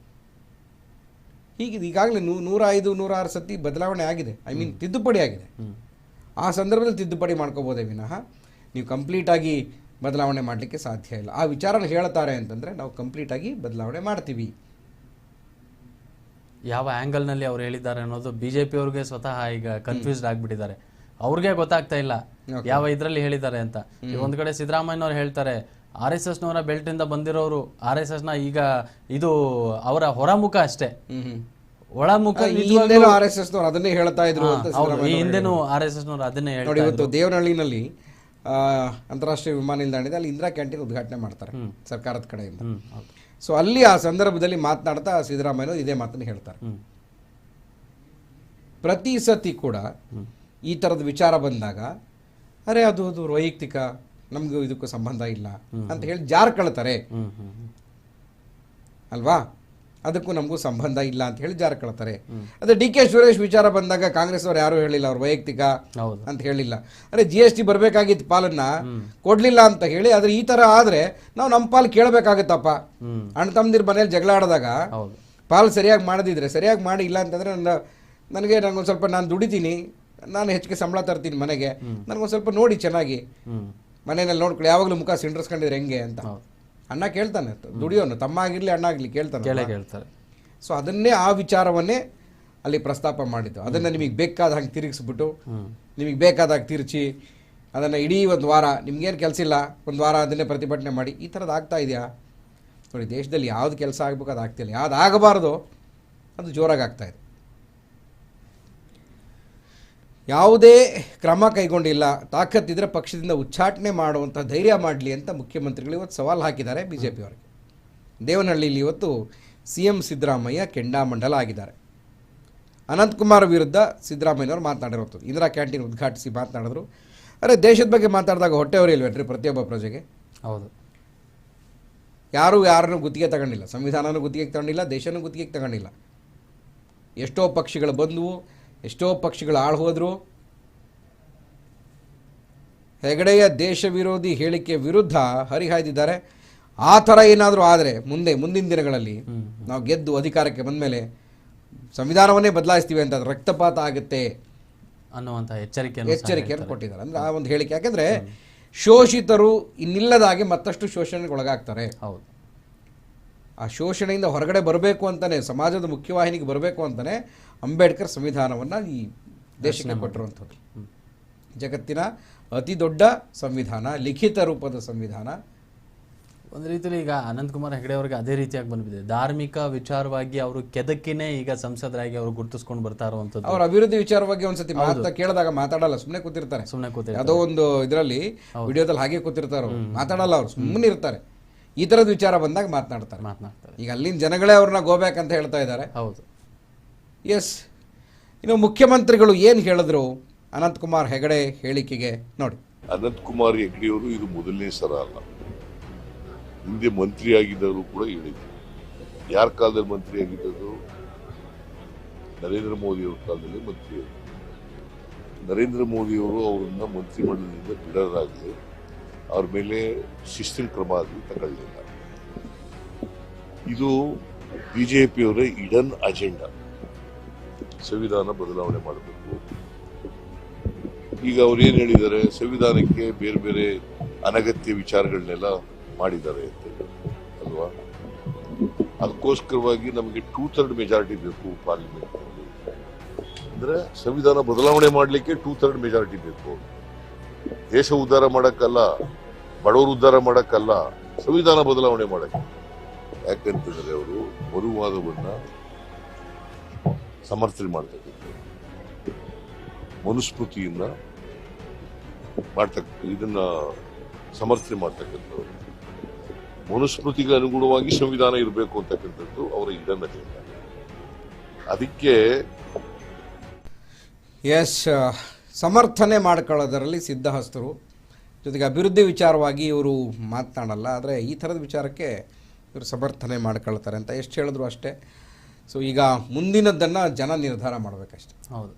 ಹೀಗಿದೆ ಈಗಾಗಲೇ ನೂ ನೂರ ಐದು ನೂರ ಆರು ಸತಿ ಬದಲಾವಣೆ ಆಗಿದೆ. ಐ ಮೀನ್ ತಿದ್ದುಪಡಿ ಆಗಿದೆ. ಆ ಸಂದರ್ಭದಲ್ಲಿ ತಿದ್ದುಪಡಿ ಮಾಡ್ಕೋಬೋದೇ ವಿನಃ ನೀವು ಕಂಪ್ಲೀಟಾಗಿ ಬದಲಾವಣೆ ಮಾಡಲಿಕ್ಕೆ ಸಾಧ್ಯ ಇಲ್ಲ. ಆ ವಿಚಾರನ ಹೇಳ್ತಾರೆ ಅಂತಂದರೆ ನಾವು ಕಂಪ್ಲೀಟಾಗಿ ಬದಲಾವಣೆ ಮಾಡ್ತೀವಿ. ಯಾವ ಆ್ಯಂಗಲ್ನಲ್ಲಿ ಅವ್ರು ಹೇಳಿದ್ದಾರೆ ಅನ್ನೋದು ಬಿ ಜೆ ಪಿಯವ್ರಿಗೆ ಸ್ವತಃ ಈಗ ಕನ್ಫ್ಯೂಸ್ಡ್ ಆಗಿಬಿಟ್ಟಿದ್ದಾರೆ. ಅವ್ರಿಗೆ ಗೊತ್ತಾಗ್ತಾ ಇಲ್ಲ. ಯಾವ ಇದರಲ್ಲಿ ಹೇಳಿದ್ದಾರೆ ಅಂತ. ಈಗ ಒಂದ್ ಕಡೆ ಸಿದ್ದರಾಮಯ್ಯನವ್ರು ಹೇಳ್ತಾರೆ ಆರ್ ಎಸ್ ಎಸ್ ನವರ ಬೆಲ್ಟ್ ಇಂದ ಬಂದಿರೋರು ಆರ್ ಎಸ್ ಎಸ್ನ ಈಗ ಇದು ಅವರ ಹೊರಮುಖ ಅಷ್ಟೇ. ಒಳಮುಖ ಆರ್ ಎಸ್ ಅದನ್ನೇ ಹೇಳ್ತಾ ಇದ್ರು ಈ ಹಿಂದೆನೂ ಆರ್ ಎಸ್ ಎಸ್ನವ್ರು ಅದನ್ನೇ ನೋಡಿ ಇವತ್ತು ದೇವನಹಳ್ಳಿನಲ್ಲಿ ಆ, ಅಂತಾರಾಷ್ಟ್ರೀಯ ವಿಮಾನ ನಿಲ್ದಾಣ ಇದೆ ಅಲ್ಲಿ ಇಂದಿರಾ ಕ್ಯಾಂಟೀನ್ ಉದ್ಘಾಟನೆ ಮಾಡ್ತಾರೆ ಸರ್ಕಾರದ ಕಡೆಯಿಂದ. ಸೊ ಅಲ್ಲಿ ಆ ಸಂದರ್ಭದಲ್ಲಿ ಮಾತನಾಡ್ತಾ ಸಿದ್ದರಾಮಯ್ಯ ಇದೇ ಮಾತನ್ನು ಹೇಳ್ತಾರೆ. ಪ್ರತಿ ಸತಿ ಕೂಡ ಈ ಥರದ ವಿಚಾರ ಬಂದಾಗ ಅರೆ ಅದು ಅದು ವೈಯಕ್ತಿಕ ನಮಗೂ ಇದಕ್ಕೂ ಸಂಬಂಧ ಇಲ್ಲ ಅಂತ ಹೇಳಿ ಜಾರ್ಕೊಳ್ತಾರೆ. ಅಲ್ವಾ? ಅದಕ್ಕೂ ನಮಗೂ ಸಂಬಂಧ ಇಲ್ಲ ಅಂತ ಹೇಳಿ ಜಾರ್ಕೊಳ್ತಾರೆ ಅದೇ ಡಿ ಕೆ ಸುರೇಶ್ ವಿಚಾರ ಬಂದಾಗ ಕಾಂಗ್ರೆಸ್ ಅವ್ರು ಯಾರು ಹೇಳಿಲ್ಲ ಅವ್ರ ವೈಯಕ್ತಿಕ ಅಂತ ಹೇಳಿಲ್ಲ. ಅಂದ್ರೆ ಜಿ ಎಸ್ ಟಿ ಬರಬೇಕಾಗಿತ್ತು ಪಾಲನ್ನ ಕೊಡ್ಲಿಲ್ಲ ಅಂತ ಹೇಳಿ ಆದ್ರೆ ಈ ತರ ಆದ್ರೆ ನಾವು ನಮ್ಮ ಪಾಲ್ ಕೇಳಬೇಕಾಗತ್ತಪ್ಪ. ಅಣ್ಣ ತಮ್ಮದಿರ ಮನೇಲಿ ಜಗಳ ಆಡಿದಾಗ ಪಾಲು ಸರಿಯಾಗಿ ಮಾಡದಿದ್ರೆ ಸರಿಯಾಗಿ ಮಾಡಿ ಇಲ್ಲ ಅಂತಂದ್ರೆ ನನ್ನ ನನಗೆ ನನಗೊಂದು ಸ್ವಲ್ಪ ನಾನು ದುಡಿತೀನಿ ನಾನು ಹೆಚ್ಚಿಗೆ ಸಂಬಳ ತರ್ತೀನಿ ಮನೆಗೆ. ನನಗೊಂದು ಸ್ವಲ್ಪ ನೋಡಿ ಚೆನ್ನಾಗಿ. ಮನೆಯಲ್ಲಿ ನೋಡ್ಕೊಳ್ಳಿ ಯಾವಾಗಲೂ ಮುಖ ಸಿಂಡ್ರಸ್ಕೊಂಡಿದ್ರೆ ಹೆಂಗೆ ಅಂತ. ಅಣ್ಣ ಕೇಳ್ತಾನೆ ದುಡಿಯೋನು ತಮ್ಮ ಆಗಿರಲಿ ಅಣ್ಣ ಆಗಲಿ ಕೇಳ್ತಾನೆ ಕೇಳೇ ಕೇಳ್ತಾರೆ. ಸೊ ಅದನ್ನೇ ಆ ವಿಚಾರವನ್ನೇ ಅಲ್ಲಿ ಪ್ರಸ್ತಾಪ ಮಾಡಿದ್ದು. ಅದನ್ನು ನಿಮಗೆ ಬೇಕಾದ ಹಾಗೆ ತಿರುಗಿಸ್ಬಿಟ್ಟು ನಿಮಗೆ ಬೇಕಾದಾಗ ತಿರುಚಿ ಅದನ್ನು ಇಡೀ ಒಂದು ವಾರ ನಿಮ್ಗೇನು ಕೆಲಸ ಇಲ್ಲ ಒಂದು ವಾರ ಅದನ್ನೇ ಪ್ರತಿಭಟನೆ ಮಾಡಿ ಈ ಥರದ್ದು ಆಗ್ತಾ ಇದೆಯಾ? ನೋಡಿ ದೇಶದಲ್ಲಿ ಯಾವ್ದು ಕೆಲಸ ಆಗಬೇಕು ಅದು ಆಗ್ತಿಲ್ಲ. ಯಾವ್ದು ಆಗಬಾರ್ದು ಅದು ಜೋರಾಗಿ ಆಗ್ತಾ ಇದೆ ಯಾವುದೇ ಕ್ರಮ ಕೈಗೊಂಡಿಲ್ಲ. ತಾಕತ್ತಿದ್ರೆ ಪಕ್ಷದಿಂದ ಉಚ್ಚಾಟನೆ ಮಾಡುವಂಥ ಧೈರ್ಯ ಮಾಡಲಿ ಅಂತ ಮುಖ್ಯಮಂತ್ರಿಗಳು ಇವತ್ತು ಸವಾಲು ಹಾಕಿದ್ದಾರೆ ಬಿ ಜೆ ಪಿಯವರಿಗೆ ದೇವನಹಳ್ಳಿಯಲ್ಲಿ ಇವತ್ತು ಸಿ ಎಂ ಸಿದ್ದರಾಮಯ್ಯ ಕೆಂಡಾಮಂಡಲ ಆಗಿದ್ದಾರೆ. ಅನಂತಕುಮಾರ್ ವಿರುದ್ಧ ಸಿದ್ದರಾಮಯ್ಯನವರು ಮಾತನಾಡಿರುವಂಥದ್ದು. ಇಂದಿರಾ ಕ್ಯಾಂಟೀನ್ ಉದ್ಘಾಟಿಸಿ ಮಾತನಾಡಿದ್ರು. ಅರೆ ದೇಶದ ಬಗ್ಗೆ ಮಾತಾಡಿದಾಗ ಹೊಟ್ಟೆಯವರು ಇಲ್ವೇನ್ರಿ ಪ್ರತಿಯೊಬ್ಬ ಪ್ರಜೆಗೆ? ಹೌದು. ಯಾರೂ ಯಾರನ್ನು ಗುತ್ತಿಗೆ ತಗೊಂಡಿಲ್ಲ. ಸಂವಿಧಾನನೂ ಗುತ್ತಿಗೆಗೆ ತಗೊಂಡಿಲ್ಲ ದೇಶನೂ ಗುತ್ತಿಗೆಗೆ ತಗೊಂಡಿಲ್ಲ. ಎಷ್ಟೋ ಪಕ್ಷಿಗಳು ಬಂದವು ಎಷ್ಟೋ ಪಕ್ಷಿಗಳು ಆಳು ಹೋದ್ರು. ಹೆಗಡೆಯ ದೇಶ ವಿರೋಧಿ ಹೇಳಿಕೆ ವಿರುದ್ಧ ಹರಿಹಾಯ್ದಿದ್ದಾರೆ. ಆ ಥರ ಏನಾದರೂ ಆದರೆ ಮುಂದೆ ಮುಂದಿನ ದಿನಗಳಲ್ಲಿ ನಾವು ಗೆದ್ದು ಅಧಿಕಾರಕ್ಕೆ ಬಂದಮೇಲೆ ಸಂವಿಧಾನವನ್ನೇ ಬದಲಾಯಿಸ್ತೀವಿ ಅಂತ ರಕ್ತಪಾತ ಆಗುತ್ತೆ ಅನ್ನುವಂಥ ಎಚ್ಚರಿಕೆಯನ್ನು ಎಚ್ಚರಿಕೆಯನ್ನು ಕೊಟ್ಟಿದ್ದಾರೆ. ಅಂದ್ರೆ ಆ ಒಂದು ಹೇಳಿಕೆ. ಯಾಕೆಂದರೆ ಶೋಷಿತರು ಇನ್ನಿಲ್ಲದಾಗೆ ಮತ್ತಷ್ಟು ಶೋಷಣೆಗೆ ಒಳಗಾಗ್ತಾರೆ ಹೌದು. ಆ ಶೋಷಣೆಯಿಂದ ಹೊರಗಡೆ ಬರಬೇಕು ಅಂತಾನೆ ಸಮಾಜದ ಮುಖ್ಯವಾಹಿನಿಗೆ ಬರಬೇಕು ಅಂತಾನೆ ಅಂಬೇಡ್ಕರ್ ಸಂವಿಧಾನವನ್ನು ಈ ದೇಶಕ್ಕೆ ಕೊಟ್ಟಿರುವಂಥದ್ದು. ಜಗತ್ತಿನ ಅತಿ ದೊಡ್ಡ ಸಂವಿಧಾನ ಲಿಖಿತ ರೂಪದ ಸಂವಿಧಾನ. ಒಂದು ರೀತಿಯಲ್ಲಿ ಈಗ ಅನಂತಕುಮಾರ್ ಹೆಗಡೆ ಅವ್ರಿಗೆ ಅದೇ ರೀತಿಯಾಗಿ ಬಂದ್ಬಿಟ್ಟಿದೆ. ಧಾರ್ಮಿಕ ವಿಚಾರವಾಗಿ ಅವರು ಕೆದಕಿನೇ ಈಗ ಸಂಸದರಾಗಿ ಅವರು ಗುರುತಿಸ್ಕೊಂಡು ಬರ್ತಾ ಇರುವಂಥದ್ದು. ಅವ್ರ ಅಭಿವೃದ್ಧಿ ವಿಚಾರವಾಗಿ ಒಂದ್ಸತಿ ಮಾತಾ ಕೇಳಿದಾಗ ಮಾತಾಡಲ್ಲ ಸುಮ್ಮನೆ ಕೂತಿರ್ತಾರೆ. ಸುಮ್ಮನೆ ಕೂತಿರ್ತಾರೆ. ಯಾವುದೋ ಒಂದು ಇದರಲ್ಲಿ ವಿಡಿಯೋದಲ್ಲಿ ಹಾಗೆ ಕೂತಿರ್ತಾರೆ ಮಾತಾಡಲ್ಲ ಅವ್ರು ಸುಮ್ಮನೆ ಇರ್ತಾರೆ. ಈ ಥರದ ವಿಚಾರ ಬಂದಾಗ ಮಾತನಾಡ್ತಾರೆ. ಮಾತನಾಡ್ತಾರೆ. ಈಗ ಅಲ್ಲಿನ ಜನಗಳೇ ಅವ್ರನ್ನ ಗೋಬ್ಯಾಕ್ ಅಂತ ಹೇಳ್ತಾ ಇದ್ದಾರೆ. ಹೌದು. ಎಸ್ ಇನ್ನು ಮುಖ್ಯಮಂತ್ರಿಗಳು ಏನು ಹೇಳಿದ್ರು? ಅನಂತಕುಮಾರ್ ಹೆಗಡೆ ಹೇಳಿಕೆಗೆ ನೋಡಿ. ಅನಂತ್ ಕುಮಾರ್ ಹೆಗ್ಡೆಯವರು ಇದು ಮೊದಲನೇ ಸಲ ಅಲ್ಲ. ಹಿಂದೆ ಮಂತ್ರಿ ಆಗಿದ್ದವರು ಕೂಡ ಹೇಳಿದ್ರು. ಯಾರ ಕಾಲದಲ್ಲಿ ಮಂತ್ರಿ ಆಗಿದ್ದದ್ದು? ನರೇಂದ್ರ ಮೋದಿ ಅವರ ಕಾಲದಲ್ಲಿ ಮಂತ್ರಿ ಅವರು ನರೇಂದ್ರ ಮೋದಿಯವರು ಅವರನ್ನ ಮಂತ್ರಿಮಂಡಲದಿಂದ ಬಿಡೋದಾಗಲಿ ಅವ್ರ ಮೇಲೆ ಶಿಸ್ತಿನ ಕ್ರಮ ತಗೊಳ್ಳಿಲ್ಲ. ಇದು ಬಿಜೆಪಿಯವರ ಇಡನ್ ಅಜೆಂಡಾ. ಸಂವಿಧಾನ ಬದಲಾವಣೆ ಮಾಡಬೇಕು. ಈಗ ಅವ್ರು ಏನ್ ಹೇಳಿದ್ದಾರೆ? ಸಂವಿಧಾನಕ್ಕೆ ಬೇರೆ ಬೇರೆ ಅನಗತ್ಯ ವಿಚಾರಗಳನ್ನೆಲ್ಲ ಮಾಡಿದ್ದಾರೆ ಅಂತ. ಅಲ್ವಾ? ಅದಕ್ಕೋಸ್ಕರವಾಗಿ ನಮಗೆ ಟೂ ಥರ್ಡ್ ಮೆಜಾರಿಟಿ ಬೇಕು ಪಾರ್ಲಿಮೆಂಟ್ ಅಂದ್ರೆ ಸಂವಿಧಾನ ಬದಲಾವಣೆ ಮಾಡಲಿಕ್ಕೆ ಟೂ ಥರ್ಡ್ ಮೆಜಾರಿಟಿ ಬೇಕು. ದೇಶ ಉದ್ಧಾರ ಮಾಡಕ್ಕಲ್ಲ, ಬಡವರು ಉದ್ಧಾರ ಮಾಡಕ್ಕಲ್ಲ, ಸಂವಿಧಾನ ಬದಲಾವಣೆ ಮಾಡಕ್ಕೆ. ಯಾಕಂತಂದ್ರೆ ಅವರು ಮರುವಾದವನ್ನ ಸಮರ್ಥನೆ ಮಾಡ್ತಕ್ಕಂಥದ್ದು ಮನುಸ್ಮೃತಿಯನ್ನ ಮಾಡ್ತಕ್ಕ, ಇದನ್ನ ಸಮರ್ಥನೆ ಮಾಡ್ತಕ್ಕಂಥವ್ರು. ಮನುಸ್ಮೃತಿಗೆ ಅನುಗುಣವಾಗಿ ಸಂವಿಧಾನ ಇರಬೇಕು ಅಂತಕ್ಕಂಥದ್ದು ಅವರ ಇದನ್ನ ಅದಕ್ಕೆ ಎಸ್ ಸಮರ್ಥನೆ ಮಾಡ್ಕೊಳ್ಳೋದರಲ್ಲಿ ಸಿದ್ಧಹಸ್ತರು. ಜೊತೆಗೆ ಅಭಿವೃದ್ಧಿ ವಿಚಾರವಾಗಿ ಇವರು ಮಾತನಾಡಲ್ಲ ಆದರೆ ಈ ಥರದ ವಿಚಾರಕ್ಕೆ ಇವರು ಸಮರ್ಥನೆ ಮಾಡ್ಕೊಳ್ತಾರೆ ಅಂತ ಎಷ್ಟು ಹೇಳಿದ್ರು ಅಷ್ಟೇ. ಸೊ ಈಗ ಮುಂದಿನದ್ದನ್ನು ಜನ ನಿರ್ಧಾರ ಮಾಡಬೇಕಷ್ಟೆ. ಹೌದು.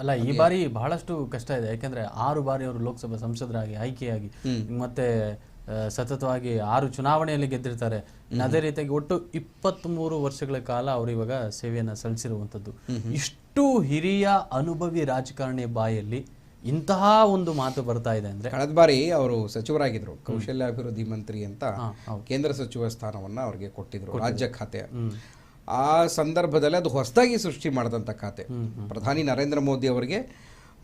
ಅಲ್ಲ ಈ ಬಾರಿ ಬಹಳಷ್ಟು ಕಷ್ಟ ಇದೆ. ಯಾಕೆಂದ್ರೆ ಆರು ಬಾರಿ ಅವರು ಲೋಕಸಭಾ ಸಂಸದರಾಗಿ ಆಯ್ಕೆಯಾಗಿ ಮತ್ತೆ ಸತತವಾಗಿ ಆರು ಚುನಾವಣೆಯಲ್ಲಿ ಗೆದ್ದಿರ್ತಾರೆ. ಅದೇ ರೀತಿಯಾಗಿ ಒಟ್ಟು ಇಪ್ಪತ್ತ್ಮೂರು ವರ್ಷಗಳ ಕಾಲ ಅವರು ಇವಾಗ ಸೇವೆಯನ್ನು ಸಲ್ಲಿಸಿರುವಂಥದ್ದು. ಇಷ್ಟು ಹಿರಿಯ ಅನುಭವಿ ರಾಜಕಾರಣಿ ಬಾಯಲ್ಲಿ ಇಂತಹ ಒಂದು ಮಾತು ಬರ್ತಾ ಇದೆ ಅಂದ್ರೆ ಕಳೆದ ಬಾರಿ ಅವರು ಸಚಿವರಾಗಿದ್ರು ಕೌಶಲ್ಯಾಭಿವೃದ್ಧಿ ಮಂತ್ರಿ ಅಂತ. ಕೇಂದ್ರ ಸಚಿವ ಸ್ಥಾನವನ್ನ ಅವ್ರಿಗೆ ಕೊಟ್ಟಿದ್ರು ರಾಜ್ಯ ಖಾತೆ. ಆ ಸಂದರ್ಭದಲ್ಲಿ ಅದು ಹೊಸದಾಗಿ ಸೃಷ್ಟಿ ಮಾಡಿದಂಥ ಖಾತೆ. ಪ್ರಧಾನಿ ನರೇಂದ್ರ ಮೋದಿ ಅವರಿಗೆ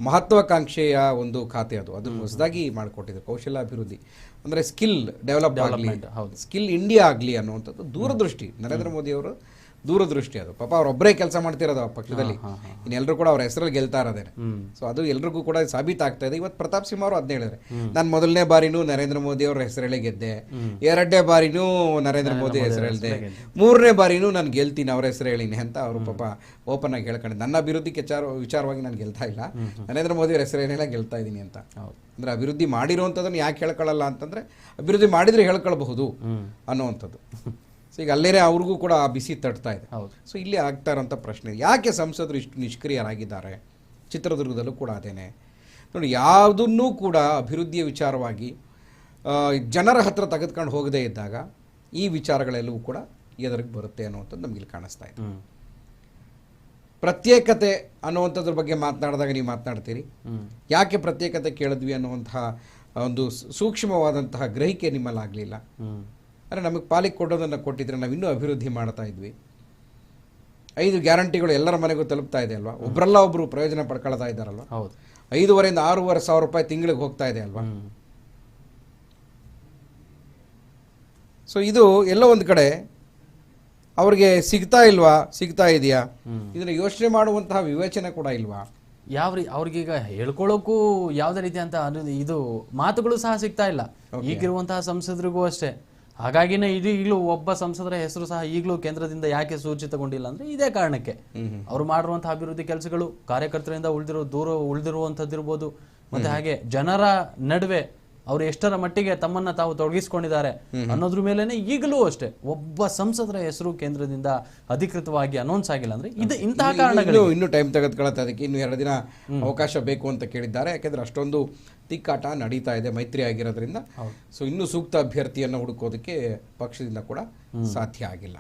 ಮಹತ್ವಾಕಾಂಕ್ಷೆಯ ಒಂದು ಖಾತೆ ಅದು. ಅದನ್ನು ಹೊಸದಾಗಿ ಮಾಡಿಕೊಟ್ಟಿದ್ರು ಕೌಶಲ್ಯಾಭಿವೃದ್ಧಿ. ಅಂದ್ರೆ ಸ್ಕಿಲ್ ಡೆವಲಪ್ ಆಗಲಿ ಹೌದು. ಸ್ಕಿಲ್ ಇಂಡಿಯಾ ಆಗಲಿ ಅನ್ನುವಂಥದ್ದು ದೂರದೃಷ್ಟಿ. ನರೇಂದ್ರ ಮೋದಿ ಅವರು ದೂರದೃಷ್ಟಿ ಅದು. ಪಾಪ ಅವ್ರೊಬ್ಬರೇ ಕೆಲಸ ಮಾಡ್ತಿರೋದು ಆ ಪಕ್ಷದಲ್ಲಿ ಇನ್ನೆಲ್ಲರೂ ಕೂಡ ಅವ್ರ ಹೆಸರಲ್ಲಿ ಗೆಲ್ತಾ ಇರೋದೇನೆ. ಸೊ ಅದು ಎಲ್ರಿಗೂ ಕೂಡ ಸಾಬೀತಾಗ್ತಾ ಇದೆ. ಇವತ್ತು ಪ್ರತಾಪ್ ಸಿಂಹ ಅವರು ಅದನ್ನ ಹೇಳಿದ್ರೆ. ನಾನು ಮೊದಲನೇ ಬಾರಿನೂ ನರೇಂದ್ರ ಮೋದಿ ಅವರ ಹೆಸರಲ್ಲೇ ಗೆದ್ದೆ. ಎರಡನೇ ಬಾರಿನೂ ನರೇಂದ್ರ ಮೋದಿ ಹೆಸರು ಹೇಳಿದೆ ಮೂರನೇ ಬಾರಿನೂ ನಾನು ಗೆಲ್ತೀನಿ ಅವ್ರ ಹೆಸರು ಹೇಳಿನಿ ಅಂತ ಅವರು ಪಾಪ ಓಪನ್ ಆಗಿ ಹೇಳ್ಕೊಂಡು ನನ್ನ ಅಭಿವೃದ್ಧಿ ಚಾರ ವಿಚಾರವಾಗಿ ನಾನು ಗೆಲ್ತಾ ಇಲ್ಲ. ನರೇಂದ್ರ ಮೋದಿ ಅವರ ಹೆಸರು ಏನೆಲ್ಲ ಗೆಲ್ತಾ ಇದ್ದೀನಿ ಅಂತ. ಅಂದ್ರೆ ಅಭಿವೃದ್ಧಿ ಮಾಡಿರುವಂಥದ್ದನ್ನು ಯಾಕೆ ಹೇಳ್ಕೊಳ್ಳಲ್ಲ ಅಂತಂದ್ರೆ ಅಭಿವೃದ್ಧಿ ಮಾಡಿದ್ರೆ ಹೇಳ್ಕೊಳ್ಬಹುದು ಅನ್ನುವಂಥದ್ದು. ಈಗ ಅಲ್ಲೇ ಅವ್ರಿಗೂ ಕೂಡ ಆ ಬಿಸಿ ತಟ್ತಾ ಇದೆ. ಹೌದು. ಸೊ ಇಲ್ಲಿ ಆಗ್ತಾ ಇರೋಂಥ ಪ್ರಶ್ನೆ ಯಾಕೆ ಸಂಸದರು ಇಷ್ಟು ನಿಷ್ಕ್ರಿಯರಾಗಿದ್ದಾರೆ? ಚಿತ್ರದುರ್ಗದಲ್ಲೂ ಕೂಡ ಅದೇನೆ. ನೋಡಿ ಯಾವುದನ್ನು ಕೂಡ ಅಭಿವೃದ್ಧಿಯ ವಿಚಾರವಾಗಿ ಜನರ ಹತ್ರ ತೆಗೆದುಕೊಂಡು ಹೋಗದೇ ಇದ್ದಾಗ ಈ ವಿಚಾರಗಳೆಲ್ಲವೂ ಕೂಡ ಎದುರಿಗೆ ಬರುತ್ತೆ ಅನ್ನುವಂಥದ್ದು ನಮಗೆ ಇಲ್ಲಿ ಕಾಣಿಸ್ತಾ ಇದೆ. ಪ್ರತ್ಯೇಕತೆ ಅನ್ನುವಂಥದ್ರ ಬಗ್ಗೆ ಮಾತನಾಡಿದಾಗ ನೀವು ಮಾತನಾಡ್ತೀರಿ. ಯಾಕೆ ಪ್ರತ್ಯೇಕತೆ ಕೇಳಿದ್ವಿ ಅನ್ನುವಂತಹ ಒಂದು ಸೂಕ್ಷ್ಮವಾದಂತಹ ಗ್ರಹಿಕೆ ನಿಮ್ಮಲ್ಲಿ ಆಗಲಿಲ್ಲ? ಅಂದರೆ ನಮಗೆ ಪಾಲಿಗೆ ಕೊಡೋದನ್ನು ಕೊಟ್ಟಿದ್ರೆ ನಾವು ಇನ್ನೂ ಅಭಿವೃದ್ಧಿ ಮಾಡ್ತಾ ಇದ್ವಿ. ಐದು ಗ್ಯಾರಂಟಿಗಳು ಎಲ್ಲರ ಮನೆಗೂ ತಲುಪ್ತಾ ಇದೆ ಅಲ್ವಾ? ಒಬ್ಬರಲ್ಲ ಒಬ್ಬರು ಪ್ರಯೋಜನ ಪಡ್ಕೊಳ್ತಾ ಇದ್ದಾರಲ್ವ? ಹೌದು. ಐದುವರೆಯಿಂದ ಆರೂವರೆ ಸಾವಿರ ರೂಪಾಯಿ ತಿಂಗಳಿಗೆ ಹೋಗ್ತಾ ಇದೆ ಅಲ್ವಾ? ಸೊ ಇದು ಎಲ್ಲ ಒಂದು ಕಡೆ ಅವ್ರಿಗೆ ಸಿಗ್ತಾ ಇಲ್ವಾ? ಸಿಗ್ತಾ ಇದೆಯಾ? ಇದನ್ನ ಯೋಚನೆ ಮಾಡುವಂತಹ ವಿವೇಚನೆ ಕೂಡ ಇಲ್ವಾ? ಯಾವ ರೀ ಅವ್ರಿಗೀಗ ಹೇಳ್ಕೊಳ್ಳೋಕ್ಕೂ ಯಾವುದೇ ರೀತಿ ಅಂತ ಇದು ಮಾತುಗಳು ಸಹ ಸಿಗ್ತಾ ಇಲ್ಲ. ಈಗಿರುವಂತಹ ಸಂಸದರಿಗೂ ಅಷ್ಟೇ. ಹಾಗಾಗಿನೇ ಇದು ಈಗಲೂ ಒಬ್ಬ ಸಂಸದರ ಹೆಸರು ಸಹ ಈಗಲೂ ಕೇಂದ್ರದಿಂದ ಯಾಕೆ ಸೂಚಿತಗೊಂಡಿಲ್ಲ ಅಂದ್ರೆ ಇದೇ ಕಾರಣಕ್ಕೆ. ಅವರು ಮಾಡಿರುವಂತಹ ಅಭಿವೃದ್ಧಿ ಕೆಲಸಗಳು ಕಾರ್ಯಕರ್ತರಿಂದ ಉಳಿದಿರೋ ದೂರ ಉಳಿದಿರುವಂಥದ್ದಿರ್ಬೋದು. ಮತ್ತೆ ಹಾಗೆ ಜನರ ನಡುವೆ ಅವರು ಎಷ್ಟರ ಮಟ್ಟಿಗೆ ತಮ್ಮನ್ನ ತಾವು ತೊಡಗಿಸಿಕೊಂಡಿದ್ದಾರೆ ಅನ್ನೋದ್ರ ಮೇಲೆನೆ ಈಗಲೂ ಅಷ್ಟೇ ಒಬ್ಬ ಸಂಸದರ ಹೆಸರು ಕೇಂದ್ರದಿಂದ ಅಧಿಕೃತವಾಗಿ ಅನೌನ್ಸ್ ಆಗಿಲ್ಲ ಅಂದ್ರೆ ಇದು ಇಂತಹ ಕಾರಣಗಳು ಇನ್ನು ಟೈಮ್ ತೆಗೆದುಕೊಳ್ಳುತ್ತೆ. ಅದಕ್ಕೆ ಇನ್ನು ಎರಡು ದಿನ ಅವಕಾಶ ಬೇಕು ಅಂತ ಕೇಳಿದ್ದಾರೆ. ಯಾಕೆಂದ್ರೆ ಅಷ್ಟೊಂದು ತಿಕ್ಕಾಟ ನಡೀತಾ ಇದೆ ಮೈತ್ರಿ ಆಗಿರೋದ್ರಿಂದ. ಸೊ ಇನ್ನು ಸೂಕ್ತ ಅಭ್ಯರ್ಥಿಯನ್ನು ಹುಡುಕೋದಕ್ಕೆ ಪಕ್ಷದಿಂದ ಕೂಡ ಸಾಧ್ಯ ಆಗಿಲ್ಲ.